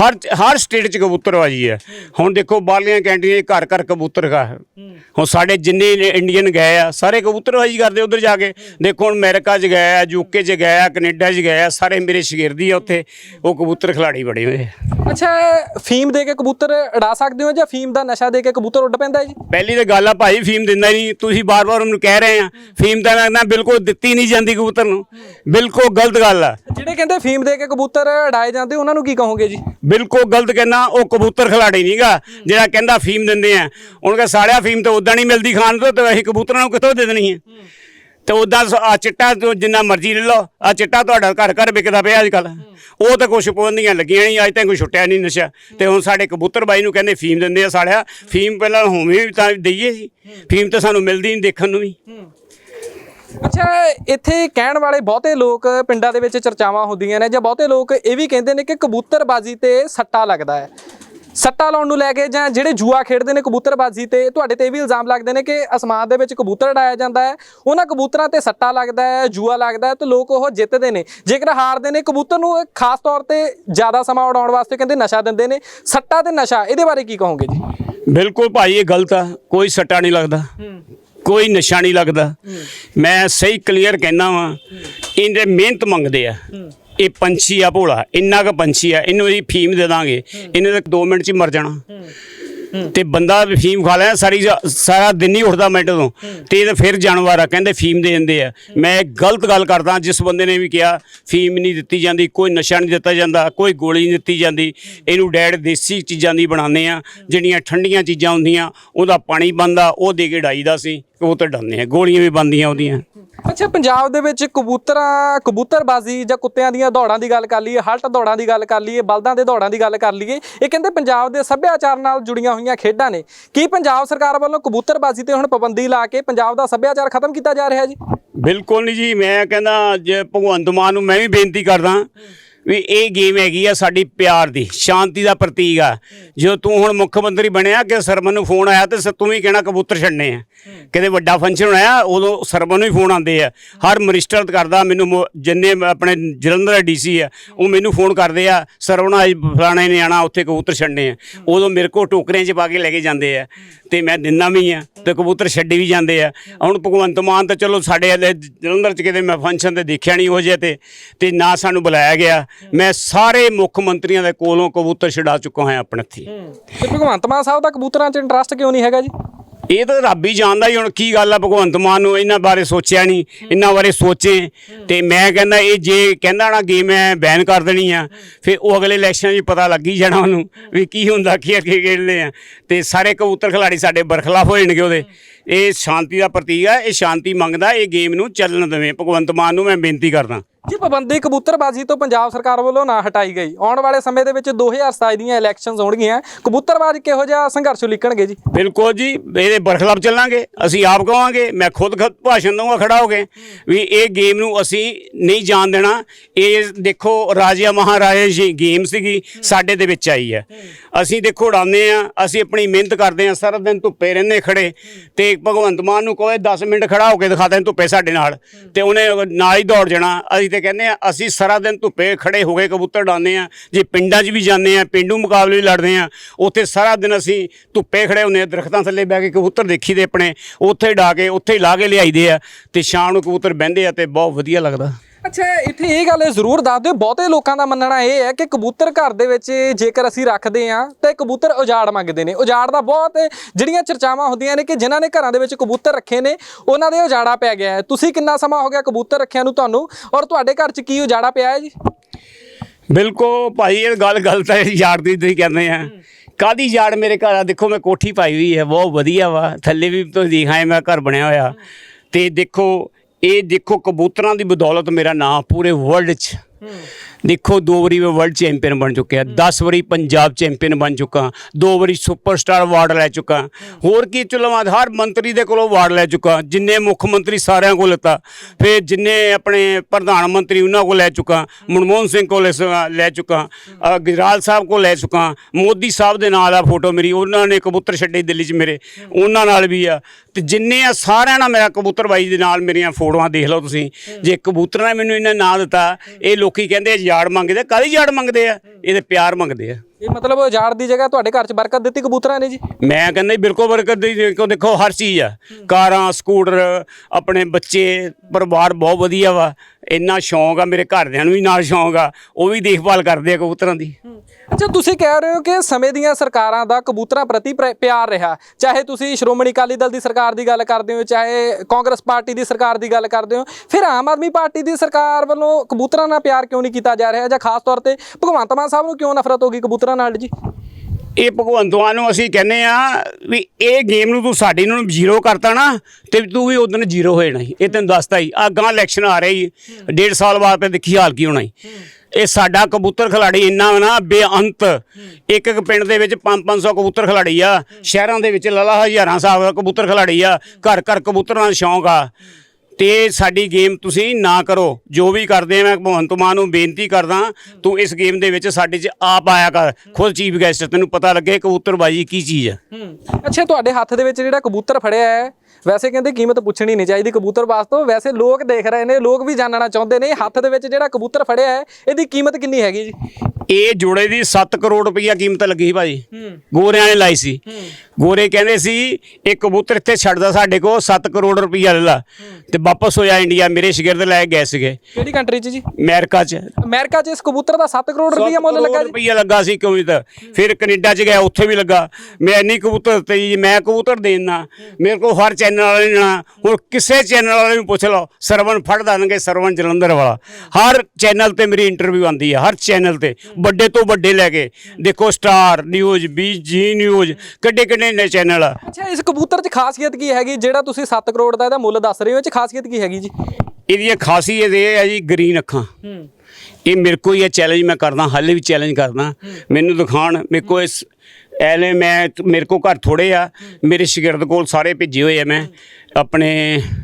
ਹਰ ਹਰ ਸਟੇਟ 'ਚ ਕਬੂਤਰਬਾਜੀ ਹੈ ਹੁਣ ਦੇਖੋ ਬਾਲੀਆਂ ਕੈਂਟੀਆਂ ਘਰ ਘਰ ਕਬੂਤਰ ਗਾ ਹੁਣ ਸਾਡੇ ਜਿੰਨੇ ਨੇ ਇੰਡੀਅਨ ਗਏ ਆ ਸਾਰੇ ਕਬੂਤਰਬਾਜੀ ਕਰਦੇ ਉਧਰ ਜਾ ਕੇ। ਦੇਖੋ ਹੁਣ ਅਮਰੀਕਾ 'ਚ ਗਏ ਆ ਯੂਕੇ 'ਚ ਗਏ ਆ ਕੈਨੇਡਾ 'ਚ ਗਏ ਆ ਸਾਰੇ ਮੇਰੇ ਸ਼ਗਿਰਦੀ ਆ ਉੱਥੇ। ਉਹ ਕਬੂਤਰ ਖਿਲਾੜੀ ਬੜੇ ਹੋਏ। ਅੱਛਾ ਫੀਮ ਦੇ ਕੇ ਕਬੂਤਰ ਉਡਾ ਸਕਦੇ ਹੋ ਜਾਂ ਫੀਮ ਦਾ ਨਸ਼ਾ ਦੇ ਕੇ ਕਬੂਤਰ ਉੱਡ ਪੈਂਦਾ ਜੀ? ਪਹਿਲੀ ਤਾਂ ਗੱਲ ਆ ਭਾਈ ਫੀਮ ਦਿੰਦਾ ਨਹੀਂ। ਤੁਸੀਂ ਬਾਰ-ਬਾਰ ਉਹਨੂੰ ਕਹਿ ਰਹੇ ਆ। ਫੀਮ ਤਾਂ ਲੱਗਦਾ ਬਿਲਕੁਲ ਦਿੱਤੀ ਨਹੀਂ ਜਾਂਦੀ ਕਬੂਤਰ ਨੂੰ। ਬਿਲਕੁਲ ਗਲਤ ਗੱਲ ਆ। ਜਿਹੜੇ ਕਹਿੰਦੇ ਫੀਮ ਦੇ ਕੇ ਕਬੂਤਰ ਉਡਾਏ ਜਾਂਦੇ ਉਹਨਾਂ ਨੂੰ ਕੀ ਕਹੋਗੇ ਜੀ? ਬਿਲਕੁਲ ਗਲਤ ਕਹਿਣਾ ਉਹ ਕਬੂਤਰ ਖਿਲਾੜੀ ਨਹੀਂਗਾ ਜਿਹੜਾ ਕਹਿੰਦਾ ਫੀਮ ਦਿੰਦੇ ਆ। ਉਹਨਾਂ ਕਹ ਸਾਲਿਆ ਫੀਮ ਤਾਂ ਉਦਾਂ ਨਹੀਂ ਮਿਲਦੀ ਖਾਣ ਤੋਂ ਤੇ ਅਸੀਂ ਕਬੂਤਰਾਂ ਨੂੰ ਕਿੱਥੋਂ ਦੇ ਦੇਣੀ ਹੈ ਤੇ ਉਦਾਂ ਆ ਚਿੱਟਾ ਜਿੰਨਾ ਮਰਜ਼ੀ ਲੈ ਲਓ ਆ ਚਿੱਟਾ ਤੁਹਾਡਾ ਘਰ ਘਰ ਵਿਕਦਾ ਪਿਆ ਅੱਜ ਕੱਲ ਉਹ ਤਾਂ ਕੁਛ ਪਾਬੰਦੀਆਂ ਲੱਗੀਆਂ ਨਹੀਂ ਅੱਜ ਤਾਂ ਕੋਈ ਛੁੱਟਿਆ ਨਹੀਂ ਨਸ਼ਾ। ਤੇ ਹੁਣ ਸਾਡੇ ਕਬੂਤਰ ਬਾਈ ਨੂੰ ਕਹਿੰਦੇ ਫੀਮ ਦਿੰਦੇ ਆ ਸਾਲਿਆ ਫੀਮ ਪਹਿਲਾਂ ਹੋਵੇਂ ਵੀ ਤਾਂ ਦਈਏ ਸੀ ਫੀਮ ਤਾਂ ਸਾਨੂੰ ਮਿਲਦੀ ਨਹੀਂ ਦੇਖਣ ਨੂੰ ਵੀ। ਅੱਛਾ ਇੱਥੇ ਕਹਿਣ ਵਾਲੇ ਬਹੁਤੇ ਲੋਕ ਪਿੰਡਾਂ ਦੇ ਵਿੱਚ ਚਰਚਾਵਾਂ ਹੁੰਦੀਆਂ ਨੇ ਜਾਂ ਬਹੁਤੇ ਲੋਕ ਇਹ ਵੀ ਕਹਿੰਦੇ ਨੇ ਕਿ ਕਬੂਤਰਬਾਜ਼ੀ ਤੇ ਸੱਟਾ ਲੱਗਦਾ ਹੈ। ਸੱਟਾ ਲਾਉਣ ਨੂੰ ਲੈ ਕੇ ਜਾਂ ਜਿਹੜੇ ਜੂਆ ਖੇਡਦੇ ਨੇ ਕਬੂਤਰਬਾਜ਼ੀ ਤੇ ਤੁਹਾਡੇ ਤੇ ਇਹ ਵੀ ਇਲਜ਼ਾਮ ਲੱਗਦੇ ਨੇ ਕਿ ਅਸਮਾਨ ਦੇ ਵਿੱਚ ਕਬੂਤਰ ਉਡਾਇਆ ਜਾਂਦਾ ਹੈ। ਉਹਨਾਂ ਕਬੂਤਰਾਂ ਤੇ ਸੱਟਾ ਲੱਗਦਾ ਹੈ ਜੂਆ ਲੱਗਦਾ ਹੈ ਤੇ ਲੋਕ ਉਹ ਜਿੱਤਦੇ ਨੇ। ਜੇਕਰ ਹਾਰਦੇ ਨੇ ਕਬੂਤਰ ਨੂੰ ਖਾਸ ਤੌਰ ਤੇ ਜ਼ਿਆਦਾ ਸਮਾਂ ਉਡਾਉਣ ਵਾਸਤੇ ਕਹਿੰਦੇ ਨਸ਼ਾ ਦਿੰਦੇ ਨੇ। ਸੱਟਾ ਤੇ ਨਸ਼ਾ ਇਹਦੇ ਬਾਰੇ ਕੀ ਕਹੋਗੇ ਜੀ? ਬਿਲਕੁਲ ਭਾਈ ਇਹ ਗਲਤ ਆ। ਕੋਈ ਸੱਟਾ ਨਹੀਂ ਲੱਗਦਾ। ਕੋਈ ਨਸ਼ਾ ਨਹੀਂ ਲੱਗਦਾ। ਮੈਂ ਸਹੀ ਕਲੀਅਰ ਕਹਿਣਾ ਵਾਂ ਇਹਦੇ ਮਿਹਨਤ ਮੰਗਦੇ ਆ। ਇਹ ਪੰਛੀ ਆ ਭੋਲਾ ਇੰਨਾ ਕੁ ਪੰਛੀ ਆ ਇਹਨੂੰ ਇਹਦੀ ਫੀਮ ਦੇ ਦਾਂਗੇ। ਇਹਨੇ ਤਾਂ 2 ਮਿੰਟ ਚ ਹੀ ਮਰ ਜਾਣਾ। ਤੇ ਬੰਦਾ ਫੀਮ ਖਾ ਲੈਣਾ ਸਾਰੀ ਜਾ- ਸਾਰਾ ਦਿਨ ਹੀ ਉੱਠਦਾ ਮਿੰਟ ਤੋਂ। ਤੇ ਇਹ ਤਾਂ ਫਿਰ ਜਾਨਵਰ ਆ ਕਹਿੰਦੇ ਫੀਮ ਦੇ ਦਿੰਦੇ ਆ। ਮੈਂ ਗਲਤ ਗੱਲ ਕਰਦਾ ਜਿਸ ਬੰਦੇ ਨੇ ਵੀ ਕਿਹਾ ਫੀਮ ਨਹੀਂ ਦਿੱਤੀ ਜਾਂਦੀ ਕੋਈ ਨਸ਼ਾ ਨਹੀਂ ਦਿੱਤਾ ਜਾਂਦਾ ਕੋਈ ਗੋਲੀ ਨਹੀਂ ਦਿੱਤੀ ਜਾਂਦੀ। ਇਹਨੂੰ ਡੈਡ ਦੇਸੀ ਚੀਜ਼ਾਂ ਦੀ ਬਣਾਉਂਦੇ ਆ ਜਿਹੜੀਆਂ ਠੰਡੀਆਂ ਚੀਜ਼ਾਂ ਹੁੰਦੀਆਂ ਉਹਦਾ ਪਾਣੀ ਬੰਦਾ ਉਹ ਦੇ ਕੇ ਡਾਈਦਾ ਸੀ। ਉਹ ਤਾਂ ਡਾਉਂਦੇ ਆ ਗੋਲੀਆਂ ਵੀ ਬੰਦੀਆਂ ਉਹਦੀਆਂ। ਅੱਛਾ ਪੰਜਾਬ ਦੇ ਵਿੱਚ ਕਬੂਤਰਾਂ ਕਬੂਤਰਬਾਜ਼ੀ ਜਾਂ ਕੁੱਤਿਆਂ ਦੀਆਂ ਦੌੜਾਂ ਦੀ ਗੱਲ ਕਰ ਲਈਏ ਹਲਟ ਦੌੜਾਂ ਦੀ ਗੱਲ ਕਰ ਲਈਏ ਬਲਦਾਂ ਦੇ ਦੌੜਾਂ ਦੀ ਗੱਲ ਕਰ ਲਈਏ ਇਹ ਕਹਿੰਦੇ ਪੰਜਾਬ ਦੇ ਸੱਭਿਆਚਾਰ ਨਾਲ ਜੁੜੀਆਂ ਹੋਈਆਂ ਖੇਡਾਂ ਨੇ। ਕੀ ਪੰਜਾਬ ਸਰਕਾਰ ਵੱਲੋਂ ਕਬੂਤਰਬਾਜ਼ੀ ਤੇ ਹੁਣ ਪਾਬੰਦੀ ਲਾ ਕੇ ਪੰਜਾਬ ਦਾ ਸੱਭਿਆਚਾਰ ਖਤਮ ਕੀਤਾ ਜਾ ਰਿਹਾ ਜੀ? ਬਿਲਕੁਲ ਨਹੀਂ ਜੀ ਮੈਂ ਕਹਿੰਦਾ ਜੇ ਭਗਵੰਤ ਮਾਨ ਨੂੰ ਮੈਂ ਵੀ ਬੇਨਤੀ ਕਰਦਾ ਵੀ ਇਹ ਗੇਮ ਹੈਗੀ ਆ ਸਾਡੀ ਪਿਆਰ ਦੀ, ਸ਼ਾਂਤੀ ਦਾ ਪ੍ਰਤੀਕ ਆ। ਜਦੋਂ ਤੂੰ ਹੁਣ ਮੁੱਖ ਮੰਤਰੀ ਬਣਿਆ ਕਿ ਸਰਮਨ ਨੂੰ ਫੋਨ ਆਇਆ ਤੇ ਸ- ਤੂੰ ਵੀ ਕਹਿਣਾ ਕਬੂਤਰ ਛੱਡਨੇ ਆ। ਕਿਤੇ ਵੱਡਾ ਫੰਕਸ਼ਨ ਹੋਇਆ ਉਦੋਂ ਸਰਮਨ ਨੂੰ ਹੀ ਫੋਨ ਆਉਂਦੇ ਆ। ਹਰ ਮਨਿਸਟਰ ਕਰਦਾ, ਮੈਨੂੰ ਮੋ- ਜਿੰਨੇ ਆਪਣੇ ਜਲੰਧਰ ਡੀਸੀ ਆ, ਉਹ ਮੈਨੂੰ ਫੋਨ ਕਰਦੇ ਆ ਸਰਵਣਾ ਅੱਜ ਫਲਾਣੇ ਨੇ ਆਣਾ ਉੱਥੇ ਕਬੂਤਰ ਛੱਡਨੇ ਆ। ਉਦੋਂ ਮੇਰੇ ਕੋਲ ਟੋਕਰਿਆਂ 'ਚ ਪਾ ਕੇ ਲੈ ਕੇ ਜਾਂਦੇ ਆ। ਤੇ ਮੈਂ ਦਿੰਦਾ ਵੀ ਆ, ਤੇ ਕਬੂਤਰ ਛੱਡੀ ਵੀ ਜਾਂਦੇ ਆ। ਹੁਣ ਭਗਵੰਤ ਮਾਨ ਤਾਂ ਚਲੋ ਸਾਡੇ ਵਾਲੇ ਜਲੰਧਰ 'ਚ ਕਿਤੇ ਮੈਂ ਫੰਕਸ਼ਨ ਤੇ ਦੇਖਿਆ ਨਹੀਂ ਉਹ ਜੇ ਤੇ ਤੇ ਨਾ ਸਾਨੂੰ ਬੁਲਾਇਆ ਗਿਆ। ਮੈਂ ਸਾਰੇ ਮੁੱਖ ਮੰਤਰੀਆਂ ਦੇ ਕੋਲੋਂ ਕਬੂਤਰ ਛਡਾ ਚੁੱਕਾ ਹਾਂ ਆਪਣੇ ਹੱਥੀ। ਤੇ ਭਗਵੰਤ ਮਾਨ ਸਾਹਿਬ ਦਾ ਕਬੂਤਰਾਂ 'ਚ ਇੰਟਰਸਟ ਕਿਉਂ ਨਹੀਂ ਹੈਗਾ ਜੀ? ਇਹ ਤਾਂ ਰੱਬ ਹੀ ਜਾਣਦਾ ਹੀ ਹੁਣ ਕੀ ਗੱਲ ਆ ਭਗਵੰਤ ਮਾਨ ਨੂੰ ਇਹਨਾਂ ਬਾਰੇ ਸੋਚਿਆ ਨਹੀਂ ਇਹਨਾਂ ਬਾਰੇ ਸੋਚੇ। ਤੇ ਮੈਂ ਕਹਿੰਦਾ ਇਹ ਜੇ ਕਹਿੰਦਾ ਨਾ ਗੇਮ ਮੈਂ ਬੈਨ ਕਰ ਦੇਣੀ ਆ ਫਿਰ ਉਹ ਅਗਲੇ ਇਲੈਕਸ਼ਨ 'ਚ ਪਤਾ ਲੱਗ ਹੀ ਜਾਣਾ ਉਹਨੂੰ ਵੀ ਕੀ ਹੁੰਦਾ ਕੀ ਅੱਗੇ ਖੇਡਦੇ ਆ। ਤੇ ਸਾਰੇ ਕਬੂਤਰ ਖਿਲਾੜੀ ਸਾਡੇ ਬਰਖਲਾਫ ਹੋ ਜਾਣਗੇ ਉਹਦੇ। ਇਹ ਸ਼ਾਂਤੀ ਦਾ ਪ੍ਰਤੀਕ ਆ ਇਹ ਸ਼ਾਂਤੀ ਮੰਗਦਾ ਇਹ ਗੇਮ ਨੂੰ ਚੱਲਣ ਦੇਵੇ। ਭਗਵੰਤ ਮਾਨ ਨੂੰ ਮੈਂ ਬੇਨਤੀ ਕਰਦਾ। ਜੀ ਪਾਬੰਦੀ ਕਬੂਤਰਬਾਜ਼ੀ ਤੋਂ ਪੰਜਾਬ ਸਰਕਾਰ ਵੱਲੋਂ ਨਾ ਹਟਾਈ ਗਈ। ਆਉਣ ਵਾਲੇ ਸਮੇਂ ਦੇ ਵਿੱਚ 2027 ਦੀਆਂ ਇਲੈਕਸ਼ਨਸ ਹੋਣਗੀਆਂ। ਕਬੂਤਰਬਾਜ਼ ਕਿਹੋ ਜਿਹਾ ਸੰਘਰਸ਼ ਲਿਖਣਗੇ ਜੀ? ਬਿਲਕੁਲ ਜੀ, ਇਹਦੇ ਬਰਖਲਾਫ ਚੱਲਾਂਗੇ। ਅਸੀਂ ਆਪ ਕਹਾਂਗੇ ਮੈਂ ਖੁਦ ਖੁਦ ਭਾਸ਼ਣ ਦਊਂਗਾ, ਖੜਾ ਹੋ ਕੇ, ਵੀ ਇਹ ਗੇਮ ਨੂੰ ਅਸੀਂ ਨਹੀਂ ਜਾਣ ਦੇਣਾ। ਇਹ ਦੇਖੋ, ਰਾਜਿਆ ਮਹਾਰਾਜਾ ਜੀ ਗੇਮ ਸੀਗੀ, ਸਾਡੇ ਦੇ ਵਿੱਚ ਆਈ ਹੈ। ਅਸੀਂ ਦੇਖੋ, ਉਡਾਉਂਦੇ ਆ ਅਸੀਂ ਆਪਣੀ ਮਿਹਨਤ ਕਰਦੇ ਆ ਸਾਰਾ ਦਿਨ ਧੁੱਪੇ ਰਹਿੰਦੇ ਖੜੇ ਤੇ ਭਗਵੰਤ ਮਾਨ ਨੂੰ ਕਹੇ 10 ਮਿੰਟ ਖੜਾ ਹੋ ਕੇ ਦਿਖਾ ਦੇ ਧੁੱਪੇ ਸਾਡੇ ਨਾਲ। ਤੇ ਉਹਨੇ ਨਾਲ ਹੀ ਦੌੜ ਜਾਣਾ, ਅਸੀਂ ਤੇ ਕਹਿੰਦੇ ਆ, ਅਸੀਂ ਸਾਰਾ ਦਿਨ ਧੁੱਪੇ ਖੜੇ ਹੋ ਕੇ ਕਬੂਤਰ ਡਾਉਂਦੇ ਆ, ਜੇ ਪਿੰਡਾਂ 'ਚ ਵੀ ਜਾਂਦੇ ਆ, ਪਿੰਡੂ ਮੁਕਾਬਲੇ ਵੀ ਲੜਦੇ ਆ, ਉੱਥੇ ਸਾਰਾ ਦਿਨ ਅਸੀਂ ਧੁੱਪੇ ਖੜੇ ਹੁੰਦੇ ਆ, ਦਰਖਤਾਂ ਥੱਲੇ ਬਹਿ ਕੇ ਕਬੂਤਰ ਦੇਖੀਦੇ ਆਪਣੇ, ਉੱਥੇ ਡਾ ਕੇ, ਉੱਥੇ ਹੀ ਲਾ ਕੇ ਲਿਆਈਦੇ ਆ, ਤੇ ਸ਼ਾਮ ਨੂੰ ਕਬੂਤਰ ਬਹਿੰਦੇ ਆ ਤੇ ਬਹੁਤ ਵਧੀਆ ਲੱਗਦਾ। ਅੱਛਾ, ਇੱਥੇ ਇਹ ਗੱਲ ਜ਼ਰੂਰ ਦੱਸ ਦਿਓ, ਬਹੁਤੇ ਲੋਕਾਂ ਦਾ ਮੰਨਣਾ ਇਹ ਹੈ ਕਿ ਕਬੂਤਰ ਘਰ ਦੇ ਵਿੱਚ ਜੇਕਰ ਅਸੀਂ ਰੱਖਦੇ ਹਾਂ, ਤਾਂ ਕਬੂਤਰ ਉਜਾੜ ਮੰਗਦੇ ਨੇ। ਉਜਾੜ ਦਾ ਬਹੁਤ ਜਿਹੜੀਆਂ ਚਰਚਾਵਾਂ ਹੁੰਦੀਆਂ ਨੇ ਕਿ ਜਿਨ੍ਹਾਂ ਨੇ ਘਰਾਂ ਦੇ ਵਿੱਚ ਕਬੂਤਰ ਰੱਖੇ ਨੇ, ਉਹਨਾਂ ਦੇ ਉਜਾੜਾ ਪੈ ਗਿਆ ਹੈ। ਤੁਸੀਂ ਕਿੰਨਾ ਸਮਾਂ ਹੋ ਗਿਆ ਕਬੂਤਰ ਰੱਖਿਆ ਨੂੰ ਤੁਹਾਨੂੰ? ਔਰ ਤੁਹਾਡੇ ਘਰ 'ਚ ਕੀ ਉਜਾੜਾ ਪਿਆ ਹੈ ਜੀ? ਬਿਲਕੁਲ ਭਾਈ, ਇਹ ਗੱਲ ਗਲਤ ਹੈ ਯਾਰ ਦੀ ਤੁਸੀਂ ਕਹਿੰਦੇ ਆ। ਕਾਦੀ ਯਾਰ ਮੇਰੇ ਘਰ ਆ? ਦੇਖੋ, ਮੈਂ ਕੋਠੀ ਪਾਈ ਹੋਈ ਹੈ, ਬਹੁਤ ਵਧੀਆ ਵਾ। ਥੱਲੇ ਵੀ ਤੁਸੀਂ ਦਿਖਾਏ ਮੈਂ ਘਰ ਬਣਿਆ ਹੋਇਆ। ਤੇ ਦੇਖੋ ਇਹ ਦੇਖੋ ਕਬੂਤਰਾਂ ਦੀ ਬਦੌਲਤ ਮੇਰਾ ਨਾਮ ਪੂਰੇ ਵਰਲਡ 'ਚ। ਦੇਖੋ ਦੋ ਵਾਰੀ ਮੈਂ ਵਰਲਡ ਚੈਂਪੀਅਨ ਬਣ ਚੁੱਕਿਆ 10 ਵਾਰੀ ਪੰਜਾਬ ਚੈਂਪੀਅਨ ਬਣ ਚੁੱਕਾ ਦੋ ਵਾਰੀ ਸੁਪਰਸਟਾਰ ਅਵਾਰਡ ਲੈ ਚੁੱਕਾ। ਹੋਰ ਕੀ ਚਲਵਾਂ ਹਰ ਮੰਤਰੀ ਦੇ ਕੋਲੋਂ ਅਵਾਰਡ ਲੈ ਚੁੱਕਾ ਜਿੰਨੇ ਮੁੱਖ ਮੰਤਰੀ ਸਾਰਿਆਂ ਕੋਲ ਲਿੱਤਾ ਫਿਰ ਜਿੰਨੇ ਆਪਣੇ ਪ੍ਰਧਾਨ ਮੰਤਰੀ ਉਹਨਾਂ ਕੋਲ ਲੈ ਚੁੱਕਾ ਮਨਮੋਹਨ ਸਿੰਘ ਕੋਲ ਲੈ ਚੁੱਕਾ ਗੁਜਰਾਲ ਸਾਹਿਬ ਕੋਲ ਲੈ ਚੁੱਕਾ ਮੋਦੀ ਸਾਹਿਬ ਦੇ ਨਾਲ ਆ ਫੋਟੋ ਮੇਰੀ ਉਹਨਾਂ ਨੇ ਕਬੂਤਰ ਛੱਡੇ ਦਿੱਲੀ 'ਚ ਮੇਰੇ ਉਹਨਾਂ ਨਾਲ ਵੀ ਆ। ਤੇ ਜਿੰਨੇ ਆ ਸਾਰਿਆਂ ਨਾਲ ਮੇਰਾ ਕਬੂਤਰਬਾਈ ਦੇ ਨਾਲ ਮੇਰੀਆਂ ਫੋਟੋਆਂ ਦੇਖ ਲਓ ਤੁਸੀਂ ਜੇ ਕਬੂਤਰਾਂ ਨੇ ਮੈਨੂੰ ਇਹਨਾਂ ਨਾਂ ਦਿੱਤਾ ਇਹ ਲੋਕੀ ਕਹਿੰਦੇ ਯਾੜ ਮੰਗਦੇ ਕਾਹਦੀ ਯਾੜ ਮੰਗਦੇ ਆ? ਇਹਦੇ ਪਿਆਰ ਮੰਗਦੇ ਆ। ਇਹ ਮਤਲਬ ਉਜਾੜ ਦੀ ਜਗ੍ਹਾ ਤੁਹਾਡੇ ਘਰ 'ਚ ਬਰਕਤ ਦਿੱਤੀ ਕਬੂਤਰਾਂ ਨੇ ਜੀ? ਮੈਂ ਕਹਿੰਦਾ ਜੀ ਬਿਲਕੁਲ ਬਰਕਤ ਦੀ ਦੇਖੋ ਦੇਖੋ ਹਰ ਚੀਜ਼ ਆ। ਕਾਰਾਂ ਸਕੂਟਰ ਆਪਣੇ ਬੱਚੇ ਪਰਿਵਾਰ ਬਹੁਤ ਵਧੀਆ ਵਾ। ਇੰਨਾ ਸ਼ੌਂਕ ਆ, ਮੇਰੇ ਘਰਦਿਆਂ ਨੂੰ ਵੀ ਨਾਲ ਸ਼ੌਂਕ ਆ, ਉਹ ਵੀ ਦੇਖਭਾਲ ਕਰਦੇ ਆ ਕਬੂਤਰਾਂ ਦੀ। ਅੱਛਾ, ਤੁਸੀਂ ਕਹਿ ਰਹੇ ਹੋ ਕਿ ਸਮੇਂ ਦੀਆਂ ਸਰਕਾਰਾਂ ਦਾ ਕਬੂਤਰਾਂ ਪ੍ਰਤੀ ਪ੍ਰ- ਪਿਆਰ ਰਿਹਾ। ਚਾਹੇ ਤੁਸੀਂ ਸ਼੍ਰੋਮਣੀ ਅਕਾਲੀ ਦਲ ਦੀ ਸਰਕਾਰ ਦੀ ਗੱਲ ਕਰਦੇ ਹੋ, ਚਾਹੇ ਕਾਂਗਰਸ ਪਾਰਟੀ ਦੀ ਸਰਕਾਰ ਦੀ ਗੱਲ ਕਰਦੇ ਹੋ, ਫਿਰ ਆਮ ਆਦਮੀ ਪਾਰਟੀ ਦੀ ਸਰਕਾਰ ਵੱਲੋਂ ਕਬੂਤਰਾਂ ਨਾਲ ਪਿਆਰ ਕਿਉਂ ਨਹੀਂ ਕੀਤਾ ਜਾ ਰਿਹਾ? ਜਾਂ ਖਾਸ ਤੌਰ ਤੇ ਭਗਵੰਤ ਮਾਨ ਸਾਹਿਬ ਨੂੰ ਕਿਉਂ ਨਫ਼ਰਤ ਹੋ ਗਈ ਕਬੂਤਰਾਂ ਨਾਲ ਜੀ? ਇਹ ਭਗਵੰਤਵਾਨ ਨੂੰ ਅਸੀਂ ਕਹਿੰਨੇ ਆ ਵੀ ਇਹ ਗੇਮ ਨੂੰ ਤੂੰ ਸਾਡੀ ਨੂੰ ਜ਼ੀਰੋ ਕਰਤਾ ਨਾ, ਤੇ ਤੂੰ ਵੀ ਉਦੋਂ ਜ਼ੀਰੋ ਹੋ ਜਾਣਾ ਸੀ। ਇਹ ਤੈਨੂੰ ਦੱਸਤਾ ਹੀ ਆ ਗਾਂ ਇਲੈਕਸ਼ਨ ਆ ਰਹੀ ਡੇਢ ਸਾਲ ਬਾਅਦ ਤੇ ਦੇਖੀ ਹਾਲ ਕੀ ਹੋਣਾ ਸੀ। ਇਹ ਸਾਡਾ ਕਬੂਤਰ ਖਿਲਾੜੀ ਇੰਨਾ ਨਾ ਬੇਅੰਤ। ਇੱਕ ਇੱਕ ਪਿੰਡ ਦੇ ਵਿੱਚ 5-500 ਕਬੂਤਰ ਖਿਲਾੜੀ ਆ। ਸ਼ਹਿਰਾਂ ਦੇ ਵਿੱਚ ਲਲਾ ਹਜ਼ਾਰਾਂ ਸਾਹਿਬ ਕਬੂਤਰ ਖਿਲਾੜੀ ਆ। ਘਰ ਘਰ ਕਬੂਤਰਾਂ ਦਾ ਸ਼ੌਂਕ ਆ। ਤੇ ਸਾਡੀ ਗੇਮ ਤੁਸੀਂ ਨਾ ਕਰੋ। ਜੋ ਵੀ ਕਰਦੇ ਆ, ਮੈਂ ਭਗਵੰਤ ਮਾਨ ਨੂੰ ਬੇਨਤੀ ਕਰਦਾ, ਤੂੰ ਇਸ ਗੇਮ ਦੇ ਵਿੱਚ ਸਾਡੇ 'ਚ ਆਪ ਆਇਆ ਕਰ। ਖੁਦ ਚੀਫ ਗੈਸਟ ਤੈਨੂੰ ਪਤਾ ਲੱਗੇ ਕਬੂਤਰਬਾਜੀ ਕੀ ਚੀਜ਼ ਹੈ। ਅੱਛਾ, ਤੁਹਾਡੇ ਹੱਥ ਦੇ ਵਿੱਚ ਜਿਹੜਾ ਕਬੂਤਰ ਫੜਿਆ ਹੈ ਵੈਸੇ ਕਹਿੰਦੇ ਕੀਮਤ ਪੁੱਛਣੀ ਨਹੀਂ ਚਾਹੀਦੀ ਕਬੂਤਰ ਵਾਸਤੇ। ਵੈਸੇ ਲੋਕ ਦੇਖ ਰਹੇ ਨੇ ਲੋਕ ਵੀ ਜਾਣਨਾ ਚਾਹੁੰਦੇ ਨੇ। ਹੱਥ ਦੇ ਵਿੱਚ ਜਿਹੜਾ ਕਬੂਤਰ ਫੜਿਆ ਹੈ ਇਹਦੀ ਕੀਮਤ ਕਿੰਨੀ ਹੈਗੀ ਜੀ? ਇਹ ਜੋੜੇ ਦੀ 7 ਕਰੋੜ ਰੁਪਈਆ ਕੀਮਤ ਲੱਗੀ ਸੀ ਭਾਜੀ। ਗੋਰਿਆਂ ਨੇ ਲਾਈ ਸੀ। ਗੋਰੇ ਕਹਿੰਦੇ ਸੀ ਇਹ ਕਬੂਤਰ ਇੱਥੇ ਛੱਡਦਾ ਸਾਡੇ ਕੋਲ 7 ਕਰੋੜ ਰੁਪਈਆ ਲੈ ਲਾ। ਤੇ ਵਾਪਸ ਹੋਇਆ ਇੰਡੀਆ ਮੇਰੇ ਸ਼ਗਿਰਦ ਲੈ ਕੇ ਗਏ ਸੀਗੇ। ਕਿਹੜੀ ਕੰਟਰੀ 'ਚ ਜੀ? ਅਮਰੀਕਾ 'ਚ। ਅਮਰੀਕਾ 'ਚ ਇਸ ਕਬੂਤਰ ਦਾ 7 ਕਰੋੜ ਰੁਪਈਆ ਮੁੱਲ ਲੱਗਾ ਕਰੋੜ ਜੀ। ਰੁਪਈਆ ਲੱਗਾ ਸੀ ਕਿਉਂ ਤਾਂ? ਫਿਰ ਕੈਨੇਡਾ 'ਚ ਗਿਆ ਉੱਥੇ ਵੀ ਲੱਗਾ। ਮੈਂ ਇੰਨੀ ਕਬੂਤਰ ਤੇ ਜੀ ਮੈਂ ਕਬੂਤਰ ਦੇਣਾ ਮੇਰੇ ਕੋਲ ਹਰ ਚੈਨਲ ਵਾਲੇ ਨੇ ਜਾਣਾ ਹੁਣ ਕਿਸੇ ਚੈਨਲ ਵਾਲੇ ਨੂੰ ਪੁੱਛ ਲਓ ਸਰਵਨ ਫੜ ਦੇਣਗੇ ਸਰਵਨ ਜਲੰਧਰ ਵਾਲਾ। ਹਰ ਚੈਨਲ ਤੇ ਮੇਰੀ ਇੰਟਰਵਿਊ ਆਉਂਦੀ ਹੈ ਹਰ ਚੈਨਲ ਤੇ। ਵੱਡੇ ਤੋਂ ਵੱਡੇ ਲੈ ਕੇ। ਦੇਖੋ ਸਟਾਰ ਨਿਊਜ਼ ਬੀਜੀ ਨਿਊਜ਼ ਕਿੱਡੇ ਕਿੱਡੇ ਨੇ ਚੈਨਲ। ਆ ਅੱਛਾ ਇਸ ਕਬੂਤਰ 'ਚ ਖਾਸੀਅਤ ਕੀ ਹੈਗੀ? ਜਿਹੜਾ ਤੁਸੀਂ 7 ਕਰੋੜ ਦਾ ਇਹਦਾ ਮੁੱਲ ਦੱਸ ਰਹੇ ਹੋ ਇਹ 'ਚ ਖਾਸੀਅਤ ਕੀ ਹੈਗੀ ਜੀ? ਇਹਦੀ ਖਾਸੀਅਤ ਇਹ ਹੈ ਜੀ ਗ੍ਰੀਨ ਅੱਖਾਂ। ਹੂੰ। ਇਹ ਮੇਰੇ ਕੋਲ ਇਹ ਚੈਲੰਜ ਮੈਂ ਕਰਦਾ ਹਾਲੇ ਵੀ ਚੈਲੰਜ ਕਰਦਾ। ਮੈਨੂੰ ਦਿਖਾਣ ਮੇਰੇ ਕੋਲ ਇਸ ਐਲੇ ਮੈਂ ਮੇਰੇ ਕੋਲ ਘਰ ਥੋੜੇ ਆ। ਮੇਰੇ ਸ਼ਾਗਿਰਦ ਕੋਲ ਸਾਰੇ ਭੇਜੇ ਹੋਏ ਆ ਮੈਂ। ਆਪਣੇ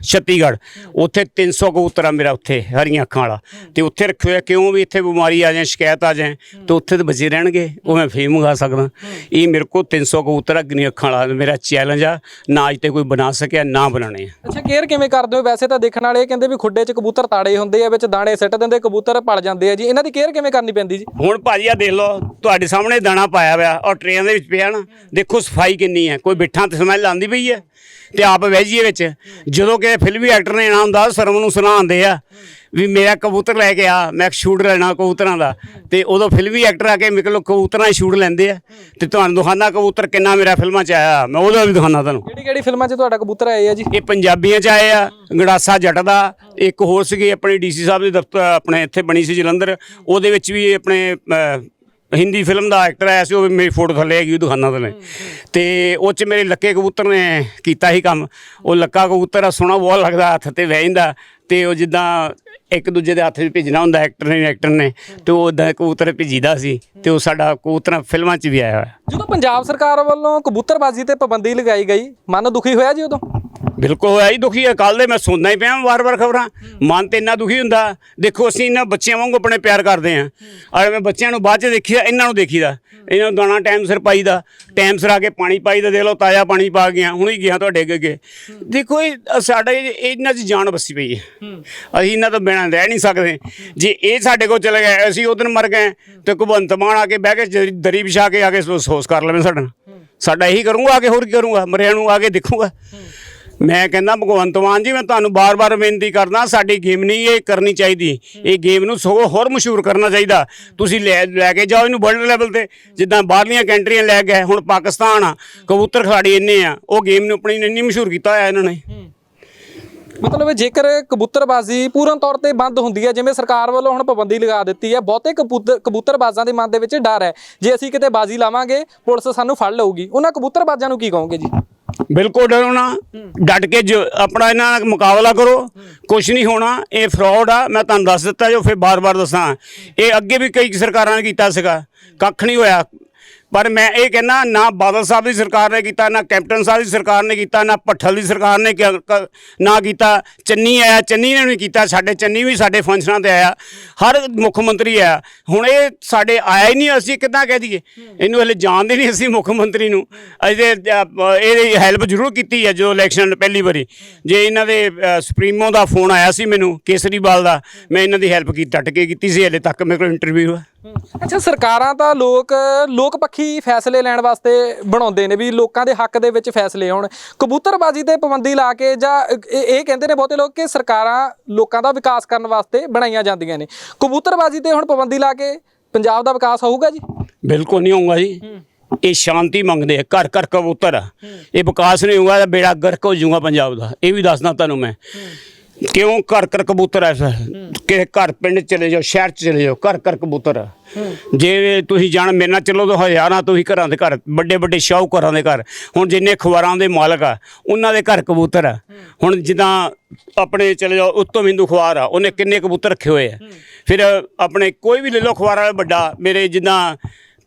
ਛੱਤੀਗੜ੍ਹ ਉੱਥੇ 300 ਕਬੂਤਰ ਆ ਮੇਰਾ ਉੱਥੇ ਹਰੀਆਂ ਅੱਖਾਂ ਵਾਲਾ। ਤੇ ਉੱਥੇ ਰੱਖੇ ਹੋਏ ਆ, ਕਿਉਂ ਵੀ ਇੱਥੇ ਬਿਮਾਰੀ ਆ ਜਾਏ ਸ਼ਿਕਾਇਤ ਆ ਜਾਏ ਤੇ ਉੱਥੇ ਤੇ ਬਚੇ ਰਹਿਣਗੇ ਉਹ ਮੈਂ ਫੇਰ ਮੰਗਾ ਸਕਦਾ। ਇਹ ਮੇਰੇ ਕੋਲ 300 ਕਬੂਤਰ ਗਰੀਆਂ ਅੱਖਾਂ ਵਾਲਾ ਮੇਰਾ ਚੈਲੰਜ ਆ ਨਾ ਅੱਜ ਤੇ ਕੋਈ ਬਣਾ ਸਕਿਆ ਨਾ ਬਣਾਣੇ ਅੱਛਾ ਕੇਅਰ ਕਿਵੇਂ ਕਰਦੇ ਹੋ? ਵੈਸੇ ਤਾਂ ਦੇਖਣ ਵਾਲੇ ਕਹਿੰਦੇ ਵੀ ਖੁੱਡੇ 'ਚ ਕਬੂਤਰ ਤਾੜੇ ਹੁੰਦੇ ਆ ਵਿੱਚ ਦਾਣੇ ਸਿੱਟ ਦਿੰਦੇ ਕਬੂਤਰ ਪਲ ਜਾਂਦੇ ਆ ਜੀ। ਇਹਨਾਂ ਦੀ ਕੇਅਰ ਕਿਵੇਂ ਕਰਨੀ ਪੈਂਦੀ ਜੀ? ਹੁਣ ਭਾਜੀ ਆ ਦੇਖ ਲਓ ਤੁਹਾਡੇ ਸਾਹਮਣੇ ਦਾਣਾ ਪਾਇਆ ਹੋਇਆ ਔਰ ਟਰੇਨ ਦੇ ਵਿੱਚ ਪਿਆ ਨਾ ਦੇਖੋ ਸਫ਼ਾਈ ਕਿੰਨੀ ਹੈ ਕੋਈ ਬਿੱਠਾਂ ਤੇ ਸਮੈਲ ਆਉਂਦੀ ਪਈ ਹੈ? ਤੇ ਆਪ ਵੈਜੀਏ ਵਿੱਚ ਜਦੋਂ ਕਿ ਫਿਲਮੀ ਐਕਟਰ ਨੇ ਆਣਾ ਹੁੰਦਾ ਸਰਮ ਨੂੰ ਸੁਣਾਉਂਦੇ ਆ ਵੀ ਮੇਰਾ ਕਬੂਤਰ ਲੈ ਕੇ ਆ ਮੈਂ ਸ਼ੂਟ ਲੈਣਾ ਕਬੂਤਰਾਂ ਦਾ। ਤੇ ਉਦੋਂ ਫਿਲਮੀ ਐਕਟਰ ਆ ਕੇ ਮੇਰੇ ਕੋਲ ਕਬੂਤਰਾਂ ਹੀ ਸ਼ੂਟ ਲੈਂਦੇ ਆ। ਤੇ ਤੁਹਾਨੂੰ ਦਿਖਾਉਂਦਾ ਕਬੂਤਰ ਕਿੰਨਾ ਮੇਰਾ ਫਿਲਮਾਂ 'ਚ ਆਇਆ। ਮੈਂ ਉਹਦਾ ਵੀ ਦਿਖਾਉਂਦਾ ਤੁਹਾਨੂੰ। ਕਿਹੜੀ ਕਿਹੜੀ ਫਿਲਮਾਂ 'ਚ ਤੁਹਾਡਾ ਕਬੂਤਰ ਆਏ ਆ ਜੀ? ਇਹ ਪੰਜਾਬੀਆਂ 'ਚ ਆਏ ਆ ਗੜਾਸਾ ਜੱਟ ਦਾ ਇੱਕ ਹੋਰ ਸੀਗੀ ਆਪਣੀ ਡੀਸੀ ਸਾਹਿਬ ਦੇ ਦਫ਼ਤਰ ਆਪਣੇ ਇੱਥੇ ਬਣੀ ਸੀ ਜਲੰਧਰ। ਉਹਦੇ ਵਿੱਚ ਵੀ ਆਪਣੇ ਹਿੰਦੀ ਫਿਲਮ ਦਾ ਐਕਟਰ ਆਇਆ ਸੀ ਉਹ ਵੀ ਮੇਰੀ ਫੋਟੋ ਥੱਲੇ ਹੈਗੀ ਉਹ ਦੁਕਾਨਾਂ ਥੱਲੇ ਤੇ ਉਹ ਚ ਮੇਰੇ ਲੱਕੇ ਕਬੂਤਰ ਨੇ ਕੀਤਾ ਸੀ ਕੰਮ। ਉਹ ਲੱਕਾ ਕਬੂਤਰ ਆ ਸੋਹਣਾ ਬਹੁਤ ਲੱਗਦਾ ਹੱਥ ਤੇ ਬਹਿ ਜਾਂਦਾ। ਤੇ ਉਹ ਜਿੱਦਾਂ ਇੱਕ ਦੂਜੇ ਦੇ ਹੱਥ 'ਚ ਭੇਜਣਾ ਹੁੰਦਾ ਐਕਟਰ ਨੇ ਐਕਟਰ ਨੇ। ਤੇ ਉਹ ਉਦਾਂ ਕਬੂਤਰ ਭੇਜੀਦਾ ਸੀ ਤੇ ਉਹ ਸਾਡਾ ਕਬੂਤਰ ਫਿਲਮਾਂ 'ਚ ਵੀ ਆਇਆ ਹੋਇਆ। ਜਦੋਂ ਪੰਜਾਬ ਸਰਕਾਰ ਵੱਲੋਂ ਕਬੂਤਰਬਾਜ਼ੀ ਤੇ ਪਾਬੰਦੀ ਲਗਾਈ ਗਈ ਮਨ ਦੁਖੀ ਹੋਇਆ ਜੀ ਉਦੋਂ? ਬਿਲਕੁਲ ਹੋਇਆ ਹੀ ਦੁਖੀ ਹੈ ਕੱਲ ਦੇ ਮੈਂ ਸੁਣਦਾ ਹੀ ਪਿਆ ਵਾਰ-ਵਾਰ ਖਬਰਾਂ। ਮਨ ਤੇ ਇੰਨਾ ਦੁਖੀ ਹੁੰਦਾ। ਦੇਖੋ ਅਸੀਂ ਇਹਨਾਂ ਬੱਚਿਆਂ ਵਾਂਗੂ ਆਪਣੇ ਪਿਆਰ ਕਰਦੇ ਆਂ ਔਰ ਮੈਂ ਬੱਚਿਆਂ ਨੂੰ ਬਾਅਦ ਚ ਦੇਖੀਦਾ ਇਹਨਾਂ ਨੂੰ ਦੇਖੀਦਾ। ਇਹਨਾਂ ਨੂੰ ਦਾਣਾ ਟਾਈਮ ਸਿਰ ਪਾਈਦਾ ਟਾਈਮ ਸਿਰ ਆ ਕੇ ਪਾਣੀ ਪਾਈਦਾ ਦੇਖ ਲਓ ਤਾਜ਼ਾ ਪਾਣੀ ਪਾ ਗਿਆ ਹੁਣ ਹੀ ਗਿਆ ਤੁਹਾਡੇ ਅੱਗੇ ਅੱਗੇ। ਦੇਖੋ ਇਹ ਸਾਡਾ ਇਹ- ਇਹਨਾਂ 'ਚ ਜਾਨ ਵਸੀ ਪਈ ਹੈ। ਅਸੀਂ ਇਹਨਾਂ ਤੋਂ ਬਿਨਾਂ ਰਹਿ ਨਹੀਂ ਸਕਦੇ। ਜੇ ਇਹ ਸਾਡੇ ਕੋਲ ਚਲੇ ਗਏ ਅਸੀਂ ਉਦੋਂ ਮਰ ਗਏ ਤੇ ਭਗਵੰਤ ਮਾਨ ਆ ਕੇ ਬਹਿ ਕੇ ਦਰੀ ਵਿਛਾ ਕੇ ਆ ਕੇ ਸੋਸ ਕਰ ਲਵੇ ਸਾਡਾ ਸਾਡਾ ਇਹੀ ਕਰੂੰਗਾ ਆ ਕੇ ਹੋਰ ਕੀ ਕਰੂੰਗਾ? ਮਰਿਆਂ ਨੂੰ ਆ ਕੇ ਦੇਖੂੰਗਾ। ਮੈਂ ਕਹਿੰਦਾ, ਭਗਵੰਤ ਮਾਨ ਜੀ, ਮੈਂ ਤੁਹਾਨੂੰ ਬਾਰ-ਬਾਰ ਬੇਨਤੀ ਕਰਦਾ, ਸਾਡੀ ਗੇਮ ਨਹੀਂ ਇਹ ਕਰਨੀ ਚਾਹੀਦੀ। ਇਹ ਗੇਮ ਨੂੰ ਸਗੋਂ ਹੋਰ ਮਸ਼ਹੂਰ ਕਰਨਾ ਚਾਹੀਦਾ। ਤੁਸੀਂ ਲੈ ਲੈ ਕੇ ਜਾਓ ਇਹਨੂੰ ਵਰਲਡ ਲੈਵਲ ਤੇ। ਜਿੱਦਾਂ ਬਾਹਰਲੀਆਂ ਕੰਟਰੀਆਂ ਲੈ ਗਏ ਹੁਣ ਪਾਕਿਸਤਾਨ ਆ, ਕਬੂਤਰ ਖਿਲਾੜੀ ਇੰਨੇ ਆ, ਉਹ ਗੇਮ ਨੂੰ ਆਪਣੀ ਇੰਨੀ ਮਸ਼ਹੂਰ ਕੀਤਾ ਹੋਇਆ ਇਹਨਾਂ ਨੇ। ਮਤਲਬ ਜੇਕਰ ਕਬੂਤਰਬਾਜ਼ੀ ਪੂਰਨ ਤੌਰ ਤੇ ਬੰਦ ਹੁੰਦੀ ਹੈ, ਜਿਵੇਂ ਸਰਕਾਰ ਵੱਲੋਂ ਹੁਣ ਪਾਬੰਦੀ ਲਗਾ ਦਿੱਤੀ ਹੈ, ਬਹੁਤੇ ਕਬੂਤਰ, ਕਬੂਤਰਬਾਜ਼ਾਂ ਦੇ ਮਨ ਦੇ ਵਿੱਚ ਡਰ ਹੈ। ਜੇ ਅਸੀਂ ਕਿਤੇ ਬਾਜ਼ੀ ਲਾਵਾਂਗੇ, ਪੁਲਿਸ ਸਾਨੂੰ ਫੜ ਲਊਗੀ। ਉਹਨਾਂ ਕਬੂਤਰਬਾਜ਼ਾਂ ਨੂੰ ਕੀ ਕਹੋਗੇ ਜੀ? ਬਿਲਕੁਲ ਡਰੋ ਨਾ। ਡਟ ਕੇ ਜੋ ਆਪਣਾ ਇਹਨਾਂ ਨਾਲ ਮੁਕਾਬਲਾ ਕਰੋ। ਕੁਝ ਨਹੀਂ ਹੋਣਾ। ਇਹ ਫਰਾਡ ਆ। ਮੈਂ ਤੁਹਾਨੂੰ ਦੱਸ ਦਿੱਤਾ ਜੋ ਫਿਰ ਬਾਰ-ਬਾਰ ਦੱਸਾਂ। ਇਹ ਅੱਗੇ ਵੀ ਕਈ ਸਰਕਾਰਾਂ ਨੇ ਕੀਤਾ ਸੀਗਾ। ਕੱਖ ਨਹੀਂ ਹੋਇਆ। ਪਰ ਮੈਂ ਇਹ ਕਹਿੰਦਾ, ਨਾ ਬਾਦਲ ਸਾਹਿਬ ਦੀ ਸਰਕਾਰ ਨੇ ਕੀਤਾ, ਨਾ ਕੈਪਟਨ ਸਾਹਿਬ ਦੀ ਸਰਕਾਰ ਨੇ ਕੀਤਾ, ਨਾ ਭੱਠਲ ਦੀ ਸਰਕਾਰ ਨੇ ਕਿਆ- ਕ- ਨਾ ਕੀਤਾ, ਚੰਨੀ ਆਇਆ, ਚੰਨੀ ਨੇ ਵੀ ਕੀਤਾ, ਸਾਡੇ ਚੰਨੀ ਵੀ ਸਾਡੇ ਫੰਕਸ਼ਨਾਂ ਤੇ ਆਇਆ, ਹਰ ਮੁੱਖ ਮੰਤਰੀ ਆਇਆ। ਹੁਣ ਇਹ ਸਾਡੇ ਆਇਆ ਹੀ ਨਹੀਂ, ਅਸੀਂ ਕਿੱਦਾਂ ਕਹਿ ਦਈਏ? ਇਹਨੂੰ ਹਲੇ ਜਾਣਦੇ ਨਹੀਂ ਅਸੀਂ ਮੁੱਖ ਮੰਤਰੀ ਨੂੰ। ਅਜੇ ਇਹਦੀ ਹੈਲਪ ਜ਼ਰੂਰ ਕੀਤੀ ਹੈ, ਜਦੋਂ ਇਲੈਕਸ਼ਨ ਪਹਿਲੀ ਵਾਰੀ। ਜੇ ਇਹਨਾਂ ਦੇ ਸੁਪਰੀਮੋ ਦਾ ਫੋਨ ਆਇਆ ਸੀ ਮੈਨੂੰ, ਕੇਸਰੀਵਾਲ ਦਾ, ਮੈਂ ਇਹਨਾਂ ਦੀ ਹੈਲਪ ਕੀਤੀ ਡਟ ਕੇ ਕੀਤੀ ਸੀ, ਹਲੇ ਤੱਕ ਮੇਰੇ ਕੋਲ ਇੰਟਰਵਿਊ ਹੈ ਅੱਛਾ ਸਰਕਾਰਾਂ ਤਾਂ ਲੋਕ ਲੋਕ ਪੱਖੀ ਫੈਸਲੇ ਲੈਣ ਵਾਸਤੇ ਬਣਾਉਂਦੇ ਨੇ ਵੀ ਲੋਕਾਂ ਦੇ ਹੱਕ ਦੇ ਵਿੱਚ ਫੈਸਲੇ ਆਉਣ ਕਬੂਤਰਬਾਜ਼ੀ ਤੇ ਪਾਬੰਦੀ ਲਾ ਕੇ ਜਾਂ ਇਹ ਕਹਿੰਦੇ ਨੇ ਬਹੁਤੇ ਲੋਕ ਕਿ ਸਰਕਾਰਾਂ ਲੋਕਾਂ ਦਾ ਵਿਕਾਸ ਕਰਨ ਵਾਸਤੇ ਬਣਾਈਆਂ ਜਾਂਦੀਆਂ ਨੇ। ਕਬੂਤਰਬਾਜ਼ੀ ਤੇ ਹੁਣ ਪਾਬੰਦੀ ਲਾ ਕੇ ਪੰਜਾਬ ਦਾ ਵਿਕਾਸ ਹੋਊਗਾ ਜੀ? ਬਿਲਕੁਲ ਨਹੀਂ ਹੋਊਗਾ ਜੀ। ਇਹ ਸ਼ਾਂਤੀ ਮੰਗਦੇ ਆ ਘਰ ਘਰ ਕਬੂਤਰ। ਇਹ ਵਿਕਾਸ ਨਹੀਂ ਹੋਊਗਾ ਬੇੜਾ ਗਰਕ ਹੋ ਜਾਊਗਾ ਪੰਜਾਬ ਦਾ। ਇਹ ਵੀ ਦੱਸਦਾ ਤੁਹਾਨੂੰ ਮੈਂ। ਕਿਉਂ? ਘਰ ਘਰ ਕਬੂਤਰ ਐ ਕਿ ਘਰ ਪਿੰਡ ਚਲੇ ਜਾਓ ਸ਼ਹਿਰ 'ਚ ਚਲੇ ਜਾਓ ਘਰ ਘਰ ਕਬੂਤਰ। ਜੇ ਤੁਸੀਂ ਜਾਣ ਮੇਰੇ ਨਾਲ ਚੱਲੋ ਤਾਂ ਹਜ਼ਾਰਾਂ ਤੁਸੀਂ ਘਰਾਂ ਦੇ ਘਰ ਵੱਡੇ ਵੱਡੇ ਸ਼ਾਹੂਕਾਰਾਂ ਦੇ ਘਰ। ਹੁਣ ਜਿੰਨੇ ਖਵਾਰਾਂ ਦੇ ਮਾਲਕ ਆ ਉਹਨਾਂ ਦੇ ਘਰ ਕਬੂਤਰ ਆ। ਹੁਣ ਜਿੱਦਾਂ ਆਪਣੇ ਚਲੇ ਜਾਓ ਉੱਤੋਂ ਬਿੰਦੂ ਖਵਾਰ ਆ ਉਹਨੇ ਕਿੰਨੇ ਕਬੂਤਰ ਰੱਖੇ ਹੋਏ ਆ। ਫਿਰ ਆਪਣੇ ਕੋਈ ਵੀ ਲੈ ਲਓ ਖਵਾਰ ਵਾਲਾ ਵੱਡਾ ਮੇਰੇ ਜਿੱਦਾਂ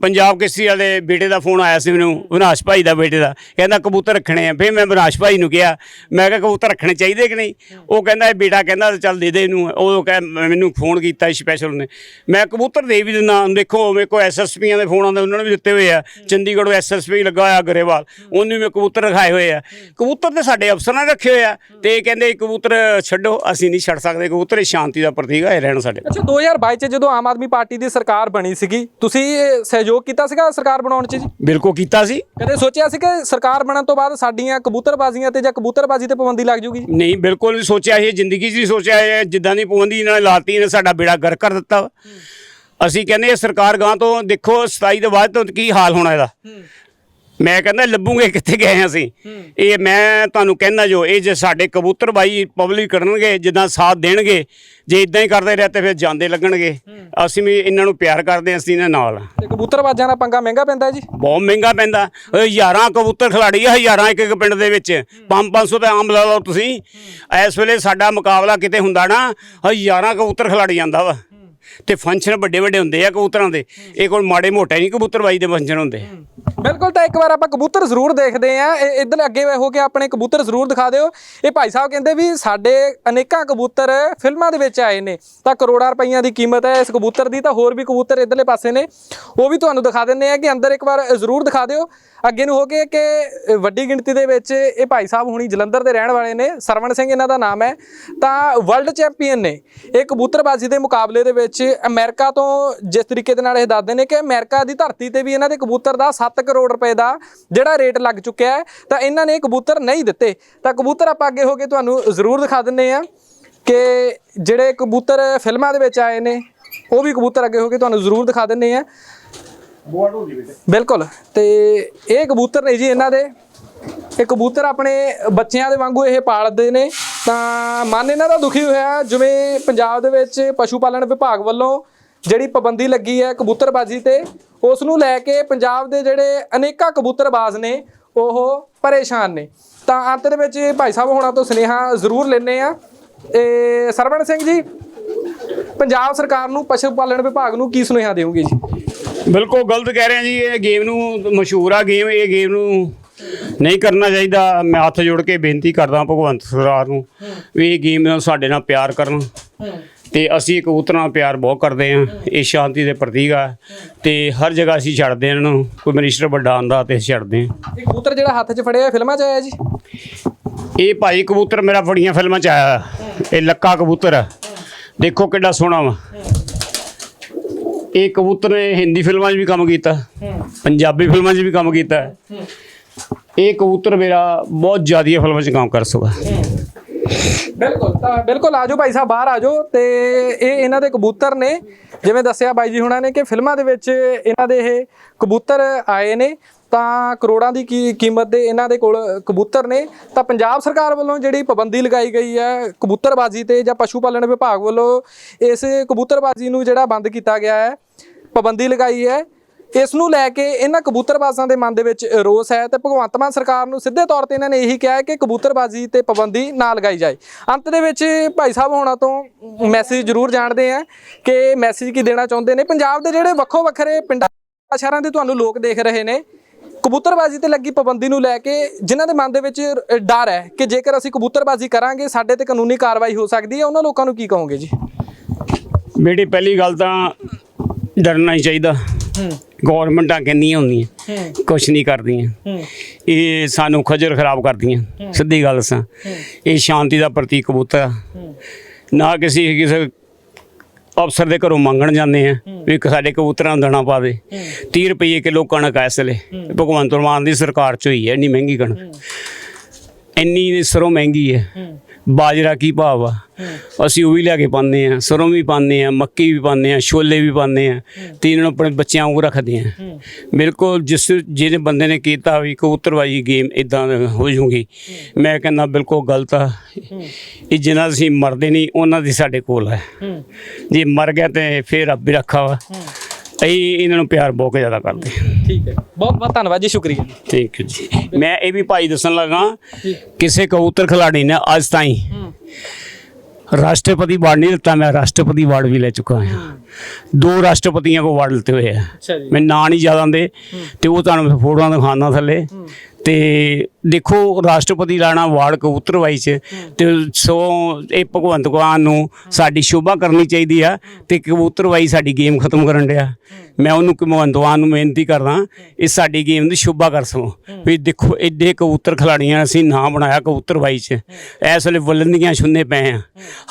ਪੰਜਾਬ ਕੇਸਰੀ ਵਾਲੇ ਬੇਟੇ ਦਾ ਫੋਨ ਆਇਆ ਸੀ ਮੈਨੂੰ, ਵਿਨਾਸ਼ ਭਾਈ ਦਾ ਬੇਟੇ ਦਾ। ਕਹਿੰਦਾ, ਕਬੂਤਰ ਰੱਖਣੇ ਆ। ਫਿਰ ਮੈਂ ਵਿਨਾਸ਼ ਭਾਈ ਨੂੰ ਕਿਹਾ, ਮੈਂ ਕਿਹਾ, ਕਬੂਤਰ ਰੱਖਣੇ ਚਾਹੀਦੇ ਕਿ ਨਹੀਂ? ਉਹ ਕਹਿੰਦਾ, ਇਹ ਬੇਟਾ ਕਹਿੰਦਾ, ਚੱਲ ਦੇ ਦੇ ਇਹਨੂੰ। ਉਹ ਕਹਿ, ਮੈਨੂੰ ਫੋਨ ਕੀਤਾ ਸਪੈਸ਼ਲ ਨੇ। ਮੈਂ ਕਬੂਤਰ ਦੇ ਵੀ ਦਿੰਦਾ। ਦੇਖੋ, ਮੇਰੇ ਕੋਲ ਐਸਐਸਪੀਆਂ ਦੇ ਫੋਨ ਆਉਂਦੇ, ਉਹਨਾਂ ਨੇ ਵੀ ਦਿੱਤੇ ਹੋਏ ਆ। ਚੰਡੀਗੜ੍ਹੋਂ ਐਸਐਸਪੀ ਲੱਗਾ ਹੋਇਆ ਗਰੇਵਾਲ ਉਹਨੂੰ ਵੀ ਮੈਂ ਕਬੂਤਰ ਰਖਾਏ ਹੋਏ ਆ। ਕਬੂਤਰ ਤੇ ਸਾਡੇ ਅਫਸਰਾਂ ਨੇ ਰੱਖੇ ਹੋਏ ਆ। ਤੇ ਇਹ ਕਹਿੰਦੇ ਕਬੂਤਰ ਛੱਡੋ, ਅਸੀਂ ਨਹੀਂ ਛੱਡ ਸਕਦੇ। ਕਬੂਤਰ ਇਹ ਸ਼ਾਂਤੀ ਦਾ ਪ੍ਰਤੀਕ ਹੈ ਰਹਿਣ ਸਾਡੇ। ਅੱਛਾ 2022 ਚ ਜਦੋਂ ਆਮ ਆਦਮੀ ਪਾਰਟੀ ਦੀ ਸਰਕਾਰ ਬਣੀ ਸੀਗੀ, ਤੁਸੀਂ ਇਹ ਸਹਿਯੋਗ ਕੀਤਾ ਸੀਗਾ ਸਰਕਾਰ ਬਣਾਉਣ ਚ ਜੀ? ਬਿਲਕੁਲ ਕੀਤਾ ਸੀ। ਕਦੇ ਸੋਚਿਆ ਸੀ ਕਿ ਸਰਕਾਰ ਬਣਨ ਤੋਂ ਬਾਅਦ ਸਾਡੀਆਂ ਕਬੂਤਰਬਾਜ਼ੀਆਂ ਤੇ ਜਾਂ ਕਬੂਤਰਬਾਜ਼ੀ ਤੇ ਪਾਬੰਦੀ ਲੱਗ ਜੂਗੀ ਨਹੀਂ ਬਿਲਕੁਲ ਨਹੀਂ ਸੋਚਿਆ ਇਹ ਜ਼ਿੰਦਗੀ 'ਚ ਨਹੀਂ ਸੋਚਿਆ ਇਹ ਜਿੱਦਾਂ ਦੀ ਪਾਬੰਦੀ ਇਹਨਾਂ ਨੇ ਲਾਤੀ ਇਹਨੇ ਸਾਡਾ ਬੇੜਾ ਗਰ ਕਰ ਦਿੱਤਾ। ਅਸੀਂ ਕਹਿੰਦੇ ਸਰਕਾਰ ਗਾਂ ਤੋਂ ਦੇਖੋ 27 ਦੇ ਬਾਅਦ ਤੋਂ ਕੀ ਹਾਲ ਹੋਣਾ ਇਹਦਾ। ਮੈਂ ਕਹਿੰਦਾ ਲੱਭੂਗੇ ਕਿੱਥੇ ਗਏ ਅਸੀਂ? ਇਹ ਮੈਂ ਤੁਹਾਨੂੰ ਕਹਿੰਦਾ ਜੋ ਇਹ ਜੇ ਸਾਡੇ ਕਬੂਤਰ ਬਾਈ ਪਬਲਿਕ ਕਰਨਗੇ ਜਿੱਦਾਂ ਸਾਥ ਦੇਣਗੇ ਜੇ ਇਦਾਂ ਹੀ ਕਰਦੇ ਰਹੇ ਤੇ ਫਿਰ ਜਾਂਦੇ ਲੱਗਣਗੇ। ਅਸੀਂ ਵੀ ਇਹਨਾਂ ਨੂੰ ਪਿਆਰ ਕਰਦੇ ਅਸੀਂ ਇਹਨਾਂ ਨਾਲ। ਤੇ ਕਬੂਤਰਬਾਜ਼ਾਂ ਦਾ ਪੰਗਾ ਮਹਿੰਗਾ ਪੈਂਦਾ ਜੀ? ਬਹੁਤ ਮਹਿੰਗਾ ਪੈਂਦਾ। ਹਜ਼ਾਰਾਂ ਕਬੂਤਰ ਖਿਲਾੜੀ ਆ ਹਜ਼ਾਰਾਂ ਇੱਕ ਇੱਕ ਪਿੰਡ ਦੇ ਵਿੱਚ। 5-500 ਤੇ ਆਮ ਲਾ ਲਓ ਤੁਸੀਂ। ਇਸ ਵੇਲੇ ਸਾਡਾ ਮੁਕਾਬਲਾ ਕਿਤੇ ਹੁੰਦਾ ਨਾ ਹਜ਼ਾਰਾਂ ਕਬੂਤਰ ਖਿਲਾੜੀ ਜਾਂਦਾ ਵਾ। ਤੇ ਫੰਕਸ਼ਨ ਵੱਡੇ ਵੱਡੇ ਹੁੰਦੇ ਆ ਕਬੂਤਰਾਂ ਦੇ। ਇਹ ਕੋਈ ਮਾੜੇ ਮੋਟੇ ਨਹੀਂ ਕਬੂਤਰਬਾਈ ਦੇ ਫੰਕਸ਼ਨ ਹੁੰਦੇ। ਬਿਲਕੁਲ, ਤਾਂ ਇੱਕ ਵਾਰ ਆਪਾਂ ਕਬੂਤਰ ਜ਼ਰੂਰ ਦੇਖਦੇ ਆਂ ਇਹ ਅੱਗੇ ਹੋ ਕੇ ਆਪਣੇ ਕਬੂਤਰ ਜ਼ਰੂਰ ਦਿਖਾ ਦਿਓ। ਇਹ ਭਾਈ ਸਾਹਿਬ ਕਹਿੰਦੇ ਵੀ ਸਾਡੇ ਅਨੇਕਾਂ ਕਬੂਤਰ ਫਿਲਮਾਂ ਦੇ ਵਿੱਚ ਆਏ ਨੇ। ਤਾਂ ਕਰੋੜਾਂ ਰੁਪਈਆਂ ਦੀ ਕੀਮਤ ਹੈ ਇਸ ਕਬੂਤਰ ਦੀ, ਤਾਂ ਹੋਰ ਵੀ ਕਬੂਤਰ ਇੱਧਰਲੇ ਪਾਸੇ ਨੇ। ਉਹ ਵੀ ਤੁਹਾਨੂੰ ਦਿਖਾ ਦਿੰਦੇ ਆ ਕਿ ਅੰਦਰ ਇੱਕ ਵਾਰ ਜ਼ਰੂਰ ਦਿਖਾ ਦਿਓ। ਅੱਗੇ ਨੂੰ ਹੋ ਕੇ ਕਿ ਵੱਡੀ ਗਿਣਤੀ ਦੇ ਵਿੱਚ ਇਹ ਭਾਈ ਸਾਹਿਬ ਹੁਣੀ ਜਲੰਧਰ ਦੇ ਰਹਿਣ ਵਾਲੇ ਨੇ, ਸਰਵਣ ਸਿੰਘ ਇਹਨਾਂ ਦਾ ਨਾਮ ਹੈ। ਤਾਂ ਵਰਲਡ ਚੈਂਪੀਅਨ ਨੇ ਇਹ ਕਬੂਤਰਬਾਜ਼ੀ ਦੇ ਮੁਕਾਬਲੇ ਦੇ ਵਿੱਚ ਅਮਰੀਕਾ ਤੋਂ ਜਿਸ ਤਰੀਕੇ ਦੇ ਨਾਲ ਇਹ ਦੱਸਦੇ ਨੇ ਕਿ ਅਮਰੀਕਾ ਦੀ ਧਰਤੀ ਤੇ ਵੀ ਇਹਨਾਂ ਦੇ ਕਬੂਤਰ ਦਾ 7 ਕਰੋੜ ਰੁਪਏ ਦਾ ਜਿਹੜਾ ਰੇਟ ਲੱਗ ਚੁੱਕਿਆ ਹੈ, ਤਾਂ ਇਹਨਾਂ ਨੇ ਕਬੂਤਰ ਨਹੀਂ ਦਿੱਤੇ। ਤਾਂ ਕਬੂਤਰ ਆਪਾਂ ਅੱਗੇ ਹੋ ਕੇ ਤੁਹਾਨੂੰ ਜ਼ਰੂਰ ਦਿਖਾ ਦਿੰਨੇ ਆ ਕਿ ਜਿਹੜੇ ਕਬੂਤਰ ਫਿਲਮਾਂ ਦੇ ਵਿੱਚ ਆਏ ਨੇ, ਉਹ ਵੀ ਕਬੂਤਰ ਅੱਗੇ ਹੋ ਕੇ ਤੁਹਾਨੂੰ ਜ਼ਰੂਰ ਦਿਖਾ ਦਿੰਨੇ ਆ ਬਿਲਕੁਲ। ਤੇ ਇਹ ਕਬੂਤਰ ਨੇ ਜੀ ਇਹਨਾਂ ਦੇ। ਇਹ ਕਬੂਤਰ ਆਪਣੇ ਬੱਚਿਆਂ ਦੇ ਵਾਂਗੂ ਇਹ ਪਾਲਦੇ ਨੇ। ਤਾਂ ਮਨ ਇਹਨਾਂ ਦਾ ਦੁਖੀ ਹੋਇਆ। ਜਿਵੇਂ ਪੰਜਾਬ ਦੇ ਵਿੱਚ ਪਸ਼ੂ ਪਾਲਣ ਵਿਭਾਗ ਵੱਲੋਂ ਜਿਹੜੀ ਪਾਬੰਦੀ ਲੱਗੀ ਹੈ ਕਬੂਤਰਬਾਜ਼ੀ ਤੇ ਉਸ ਨੂੰ ਲੈ ਕੇ ਪੰਜਾਬ ਦੇ ਜਿਹੜੇ ਅਨੇਕਾਂ ਕਬੂਤਰਬਾਜ਼ ਨੇ, ਉਹ ਪਰੇਸ਼ਾਨ ਨੇ। ਤਾਂ ਅੰਤ ਦੇ ਵਿੱਚ ਭਾਈ ਸਾਹਿਬ ਹੋਣਾ ਤੋਂ ਸੁਨੇਹਾ ਜ਼ਰੂਰ ਲੈਣੇ ਆ ਇਹ ਸਰਵਣ ਸਿੰਘ ਜੀ, ਪੰਜਾਬ ਸਰਕਾਰ ਨੂੰ ਪਸ਼ੂ ਪਾਲਣ ਵਿਭਾਗ ਨੂੰ ਕੀ ਸੁਨੇਹਾ ਦੇਵੋਗੇ ਜੀ? ਬਿਲਕੁਲ ਗਲਤ ਕਹਿ ਰਹੇ ਆ ਜੀ ਇਹ ਗੇਮ ਨੂੰ ਮਸ਼ਹੂਰ ਆ ਗੇਮ ਇਹ ਗੇਮ ਨੂੰ ਨਹੀਂ ਕਰਨਾ ਚਾਹੀਦਾ। ਮੈਂ ਹੱਥ ਜੋੜ ਕੇ ਬੇਨਤੀ ਕਰਦਾ ਭਗਵੰਤ ਸਰਕਾਰ ਨੂੰ ਵੀ ਇਹ ਗੇਮ ਨਾਲ ਸਾਡੇ ਨਾਲ ਪਿਆਰ ਕਰਨ ਤੇ ਅਸੀਂ ਕਬੂਤਰਾਂ ਨਾਲ ਪਿਆਰ ਬਹੁਤ ਕਰਦੇ ਹਾਂ ਇਹ ਸ਼ਾਂਤੀ ਦੇ ਪ੍ਰਤੀਕ ਆ ਤੇ ਹਰ ਜਗ੍ਹਾ ਅਸੀਂ ਛੱਡਦੇ ਹਾਂ ਇਹਨਾਂ ਨੂੰ ਕੋਈ ਮਿਨਿਸਟਰ ਵੱਡਾ ਆਂਦਾ ਤੇ ਅਸੀਂ ਛੱਡਦੇ ਹਾਂ। ਇਹ ਕਬੂਤਰ ਜਿਹੜਾ ਹੱਥ 'ਚ ਫੜਿਆ ਫਿਲਮਾਂ 'ਚ ਆਇਆ ਜੀ? ਇਹ ਭਾਈ ਕਬੂਤਰ ਮੇਰਾ ਫੜੀਆਂ ਫਿਲਮਾਂ ਚ ਆਇਆ ਇਹ ਲੱਕਾ ਕਬੂਤਰ ਆ। ਦੇਖੋ ਕਿੱਡਾ ਸੋਹਣਾ ਵਾ। ਇਹ ਕਬੂਤਰ ਨੇ ਹਿੰਦੀ ਫਿਲਮਾਂ 'ਚ ਵੀ ਕੰਮ ਕੀਤਾ। ਪੰਜਾਬੀ ਫਿਲਮਾਂ 'ਚ ਵੀ ਕੰਮ ਕੀਤਾ। ਇਹ ਕਬੂਤਰ ਮੇਰਾ ਬਹੁਤ ਜ਼ਿਆਦੀਆਂ ਫਿਲਮਾਂ 'ਚ ਕੰਮ ਕਰ ਸਕਦਾ ਬਿਲਕੁਲ ਤਾਂ ਬਿਲਕੁਲ ਆਜੋ ਭਾਈ ਸਾਹਿਬ ਬਾਹਰ ਆਜੋ ਤੇ ਇਹ ਇਹਨਾਂ ਦੇ ਕਬੂਤਰ ਨੇ ਜਿਵੇਂ ਦੱਸਿਆ ਬਾਈ ਜੀ ਹੁਣਾਂ ਨੇ ਕਿ ਫਿਲਮਾਂ ਦੇ ਵਿੱਚ ਇਹਨਾਂ ਦੇ ਇਹ ਕਬੂਤਰ ਆਏ ਨੇ ਤਾਂ ਕਰੋੜਾਂ ਦੀ ਕੀ ਕੀਮਤ ਦੇ ਇਹਨਾਂ ਦੇ ਕੋਲ ਕਬੂਤਰ ਨੇ। ਤਾਂ ਪੰਜਾਬ ਸਰਕਾਰ ਵੱਲੋਂ ਜਿਹੜੀ ਪਾਬੰਦੀ ਲਗਾਈ ਗਈ ਹੈ ਕਬੂਤਰਬਾਜ਼ੀ ਤੇ ਜਾਂ ਪਸ਼ੂ ਪਾਲਣ ਵਿਭਾਗ ਵੱਲੋਂ, ਇਸ ਕਬੂਤਰਬਾਜ਼ੀ ਨੂੰ ਜਿਹੜਾ ਬੰਦ ਕੀਤਾ ਗਿਆ ਹੈ, ਪਾਬੰਦੀ ਲਗਾਈ ਹੈ। ਇਸ ਨੂੰ ਲੈ ਕੇ ਇਹਨਾਂ ਕਬੂਤਰਬਾਜ਼ਾਂ ਦੇ ਮਨ ਦੇ ਵਿੱਚ ਰੋਸ ਹੈ ਤੇ ਭਗਵੰਤ ਮਾਨ ਸਰਕਾਰ ਨੂੰ ਸਿੱਧੇ ਤੌਰ ਤੇ ਇਹਨਾਂ ਨੇ ਇਹੀ ਕਿਹਾ ਹੈ ਕਿ ਕਬੂਤਰਬਾਜ਼ੀ ਤੇ ਪਾਬੰਦੀ ਨਾ ਲਗਾਈ ਜਾਏ। ਅੰਤ ਦੇ ਵਿੱਚ ਭਾਈ ਸਾਹਿਬ ਹੋਣਾ ਤੋਂ ਮੈਸੇਜ ਜ਼ਰੂਰ ਜਾਣਦੇ ਆ ਕਿ ਮੈਸੇਜ ਕੀ ਦੇਣਾ ਚਾਹੁੰਦੇ ਨੇ। ਪੰਜਾਬ ਦੇ ਜਿਹੜੇ ਵੱਖੋ ਵੱਖਰੇ ਪਿੰਡਾਂ ਸ਼ਹਿਰਾਂ ਦੇ ਤੁਹਾਨੂੰ ਲੋਕ ਦੇਖ ਰਹੇ ਨੇ। ਕਬੂਤਰਬਾਜ਼ੀ ਤੇ ਲੱਗੀ ਪਾਬੰਦੀ ਨੂੰ ਲੈ ਕੇ ਜਿਨ੍ਹਾਂ ਦੇ ਮਨ ਦੇ ਵਿੱਚ ਡਰ ਹੈ ਕਿ ਜੇਕਰ ਅਸੀਂ ਕਬੂਤਰਬਾਜ਼ੀ ਕਰਾਂਗੇ ਸਾਡੇ ਤੇ ਕਾਨੂੰਨੀ ਕਾਰਵਾਈ ਹੋ ਸਕਦੀ ਹੈ। ਉਹਨਾਂ ਲੋਕਾਂ ਨੂੰ ਕੀ ਕਹੋਗੇ ਜੀ? ਬੇਟੀ ਪਹਿਲੀ ਗੱਲ ਤਾਂ ਡਰਨਾ ਹੀ ਚਾਹੀਦਾ। ਗਵਰਨਮੈਂਟਾਂ ਕਹਿੰਦੀਆਂ ਹੁੰਦੀਆਂ ਕੁਛ ਨਹੀਂ ਕਰਦੀਆਂ। ਇਹ ਸਾਨੂੰ ਖਜਰ ਖਰਾਬ ਕਰਦੀਆਂ ਸਿੱਧੀ ਗੱਲ ਸਾਂ ਇਹ ਸ਼ਾਂਤੀ ਦਾ ਪ੍ਰਤੀਕ ਕਬੂਤਰ ਨਾ ਕਿਸੇ ਕਿਸੇ ਅਫਸਰ ਦੇ ਘਰੋਂ ਮੰਗਣ ਜਾਂਦੇ ਆ ਵੀ ਸਾਡੇ ਕਬੂਤਰਾਂ ਨੂੰ ਦਾਣਾ ਪਾ ਦੇ। 30 ਰੁਪਏ ਕਿਲੋ ਕਣਕ ਆ ਇਸ ਭਗਵੰਤ ਮਾਨ ਦੀ ਸਰਕਾਰ ਚ ਹੋਈ ਹੈ, ਇੰਨੀ ਮਹਿੰਗੀ ਕਣਕ। ਇੰਨੀ ਸਰੋਂ ਮਹਿੰਗੀ ਹੈ। ਬਾਜਰਾ ਕੀ ਭਾਵ ਆ ਅਸੀਂ ਉਹ ਵੀ ਲਿਆ ਕੇ ਪਾਉਂਦੇ ਆ ਸਰੋਂ ਵੀ ਪਾਉਂਦੇ ਆ ਮੱਕੀ ਵੀ ਪਾਉਂਦੇ ਆ ਛੋਲੇ ਵੀ ਪਾਉਂਦੇ ਆ ਤੇ ਇਹਨਾਂ ਨੂੰ ਆਪਣੇ ਬੱਚਿਆਂ ਵਾਂਗੂ ਰੱਖਦੇ ਆ ਬਿਲਕੁਲ ਜਿਸ ਜਿਹਨੇ ਬੰਦੇ ਨੇ ਕੀਤਾ ਵੀ ਕਬੂਤਰਬਾਜੀ ਗੇਮ ਇਦਾਂ ਹੋ ਜੂਗੀ ਮੈਂ ਕਹਿੰਦਾ ਬਿਲਕੁਲ ਗਲਤ ਆ। ਇਹ ਜਿਨ੍ਹਾਂ ਅਸੀਂ ਮਰਦੇ ਨਹੀਂ ਉਹਨਾਂ ਦੀ ਸਾਡੇ ਕੋਲ ਹੈ ਹੂੰ। ਜੇ ਮਰ ਗਿਆ ਤੇ ਫੇਰ ਰੱਬ ਹੀ ਰੱਖਾ ਵਾ। ਅਸੀਂ ਇਹਨਾਂ ਨੂੰ ਪਿਆਰ ਬਹੁਤ ਜ਼ਿਆਦਾ ਕਰਦੇ ਹਾਂ। ਠੀਕ ਹੈ। ਬਹੁਤ ਬਹੁਤ ਧੰਨਵਾਦ ਜੀ ਸ਼ੁਕਰੀਆ ਥੈਂਕ ਯੂ ਜੀ। ਮੈਂ ਇਹ ਵੀ ਭਾਈ ਦੱਸਣ ਲੱਗਾ ਜੀ ਕਿਸੇ ਕਬੂਤਰ ਖਿਲਾੜੀ ਨੇ ਅੱਜ ਤਾਈਂ ਰਾਸ਼ਟਰਪਤੀ ਅਵਾਰਡ ਨਹੀਂ ਦਿੱਤਾ ਮੈਂ ਰਾਸ਼ਟਰਪਤੀ ਅਵਾਰਡ ਵੀ ਲੈ ਚੁੱਕਾ ਹਾਂ। ਦੋ ਰਾਸ਼ਟਰਪਤੀਆਂ ਕੋ ਅਵਾਰਡ ਲਿੱਤੇ ਹੋਏ ਆ। ਜੀ। ਮੈਂ ਨਾਂ ਨਹੀਂ ਯਾਦ ਆਉਂਦੇ ਤੇ ਉਹ ਤੁਹਾਨੂੰ ਫੋਟੋਆਂ ਦਿਖਾਉਣਾ ਥੱਲੇ। ਤੇ ਦੇਖੋ, ਰਾਸ਼ਟਰਪਤੀ ਲਾਣਾ ਅਵਾਰਡ ਕਬੂਤਰਬਾਈ ਚ ਤੇ ਸੋ ਇਹ ਭਗਵੰਤ ਮਾਨ ਨੂੰ ਸਾਡੀ ਸ਼ੋਭਾ ਕਰਨੀ ਚਾਹੀਦੀ ਆ ਤੇ ਕਬੂਤਰਬਾਈ ਸਾਡੀ ਗੇਮ ਖਤਮ ਕਰਨ ਡਿਆ। ਮੈਂ ਉਹਨੂੰ ਭਗਵੰਤ ਮਾਨ ਨੂੰ ਬੇਨਤੀ ਕਰਦਾ ਇਹ ਸਾਡੀ ਗੇਮ ਦੀ ਸ਼ੋਭਾ ਕਰ ਸਕੋ। ਵੀ ਦੇਖੋ ਐਡੇ ਕਬੂਤਰ ਖਿਲਾੜੀਆਂ ਅਸੀਂ ਨਾਂ ਬਣਾਇਆ ਕਬੂਤਰਬਾਈ ਚ। ਇਸ ਵੇਲੇ ਬੁਲੰਦੀਆਂ ਛੁੰਨੇ ਪਏ ਆ।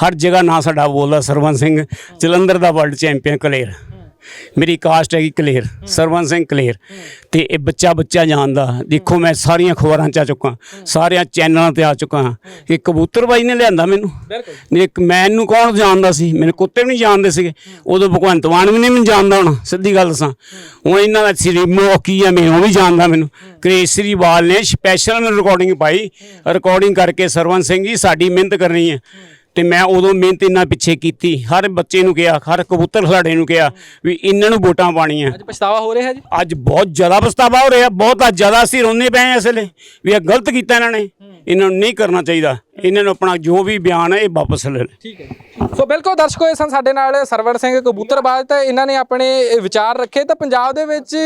ਹਰ ਜਗ੍ਹਾ ਨਾਂ ਸਾਡਾ ਬੋਲਦਾ ਸਰਵਨ ਸਿੰਘ, ਜਲੰਧਰ ਦਾ ਵਰਲਡ ਚੈਂਪੀਅਨ ਕਲੇਰ। ਮੇਰੀ ਕਾਸਟ ਹੈਗੀ ਕਲੇਰ ਸਰਵਨ ਸਿੰਘ ਕਲੇਰ। ਤੇ ਇਹ ਬੱਚਾ ਬੱਚਾ ਜਾਣਦਾ। ਦੇਖੋ ਮੈਂ ਸਾਰੀਆਂ ਖਬਰਾਂ ਚ ਆ ਚੁੱਕਾ। ਸਾਰਿਆਂ ਚੈਨਲਾਂ ਤੇ ਆ ਚੁੱਕਾ ਕਿ ਕਬੂਤਰਬਾਈ ਨੇ ਲਿਆਂਦਾ ਮੈਨੂੰ। ਇੱਕ ਮੈਨੂੰ ਕੌਣ ਜਾਣਦਾ ਸੀ? ਮੇਰੇ ਕੁੱਤੇ ਵੀ ਨਹੀਂ ਜਾਣਦੇ ਸੀਗੇ। ਉਦੋਂ ਭਗਵੰਤ ਮਾਨ ਵੀ ਨਹੀਂ ਮੈਨੂੰ ਜਾਣਦਾ ਹੁਣ ਸਿੱਧੀ ਗੱਲ ਦੱਸਾਂ। ਹੁਣ ਇਹਨਾਂ ਦਾ ਸ੍ਰੀ ਕੀ ਆ ਮੈਨੂੰ ਉਹ ਵੀ ਜਾਣਦਾ ਮੈਨੂੰ। ਕ੍ਰੇਸਰੀ ਬਾਲ ਨੇ ਸਪੈਸ਼ਲ ਮੈਨੂੰ ਰਿਕਾਰਡਿੰਗ ਪਾਈ। ਰਿਕਾਰਡਿੰਗ ਕਰਕੇ ਸਰਵਨ ਸਿੰਘ ਜੀ ਸਾਡੀ ਮਿਹਨਤ ਕਰਨੀ ਹੈ। ਤੇ ਮੈਂ ਉਦੋਂ ਮਿਹਨਤ ਇਹਨਾਂ ਪਿੱਛੇ ਕੀਤੀ। ਹਰ ਬੱਚੇ ਨੂੰ ਕਿਹਾ ਹਰ ਕਬੂਤਰ ਖਿਲਾੜੇ ਨੂੰ ਕਿਹਾ ਵੀ ਇਹਨਾਂ ਨੂੰ ਵੋਟਾਂ ਪਾਣੀਆਂ ਅੱਜ ਪਛਤਾਵਾ ਹੋ ਰਿਹਾ ਜੀ? ਅੱਜ ਬਹੁਤ ਜ਼ਿਆਦਾ ਪਛਤਾਵਾ ਹੋ ਰਿਹਾ। ਬਹੁਤ ਅੱਜ ਜ਼ਿਆਦਾ ਅਸੀਂ ਰੋਂਦੇ ਪਏ ਹਾਂ ਇਸ ਵੇਲੇ ਵੀ ਇਹ ਗਲਤ ਕੀਤਾ ਇਹਨਾਂ ਨੇ। ਇਹਨਾਂ ਨੂੰ ਨਹੀਂ ਕਰਨਾ ਚਾਹੀਦਾ। ਇਹਨਾਂ ਨੂੰ ਆਪਣਾ ਜੋ ਵੀ ਬਿਆਨ ਹੈ ਇਹ ਵਾਪਸ ਲੈਣ। ਠੀਕ ਹੈ ਸੋ ਬਿਲਕੁਲ ਦਰਸ਼ਕੋ ਇਹ ਸਨ ਸਾਡੇ ਨਾਲ ਸਰਵਣ ਸਿੰਘ ਕਬੂਤਰਬਾਜ਼। ਤੇ ਇਹਨਾਂ ਨੇ ਆਪਣੇ ਵਿਚਾਰ ਰੱਖੇ। ਤਾਂ ਪੰਜਾਬ ਦੇ ਵਿੱਚ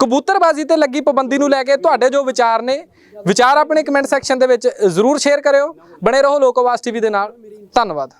ਕਬੂਤਰਬਾਜ਼ੀ ਤੇ ਲੱਗੀ ਪਾਬੰਦੀ ਨੂੰ ਲੈ ਕੇ ਤੁਹਾਡੇ ਜੋ ਵਿਚਾਰ ਨੇ ਵਿਚਾਰ ਆਪਣੇ ਕਮੈਂਟ ਸੈਕਸ਼ਨ ਦੇ ਵਿੱਚ ਜ਼ਰੂਰ ਸ਼ੇਅਰ ਕਰਿਓ। ਬਣੇ ਰਹੋ ਲੋਕ ਆਵਾਜ਼ ਟੀਵੀ ਦੇ ਨਾਲ। ਧੰਨਵਾਦ।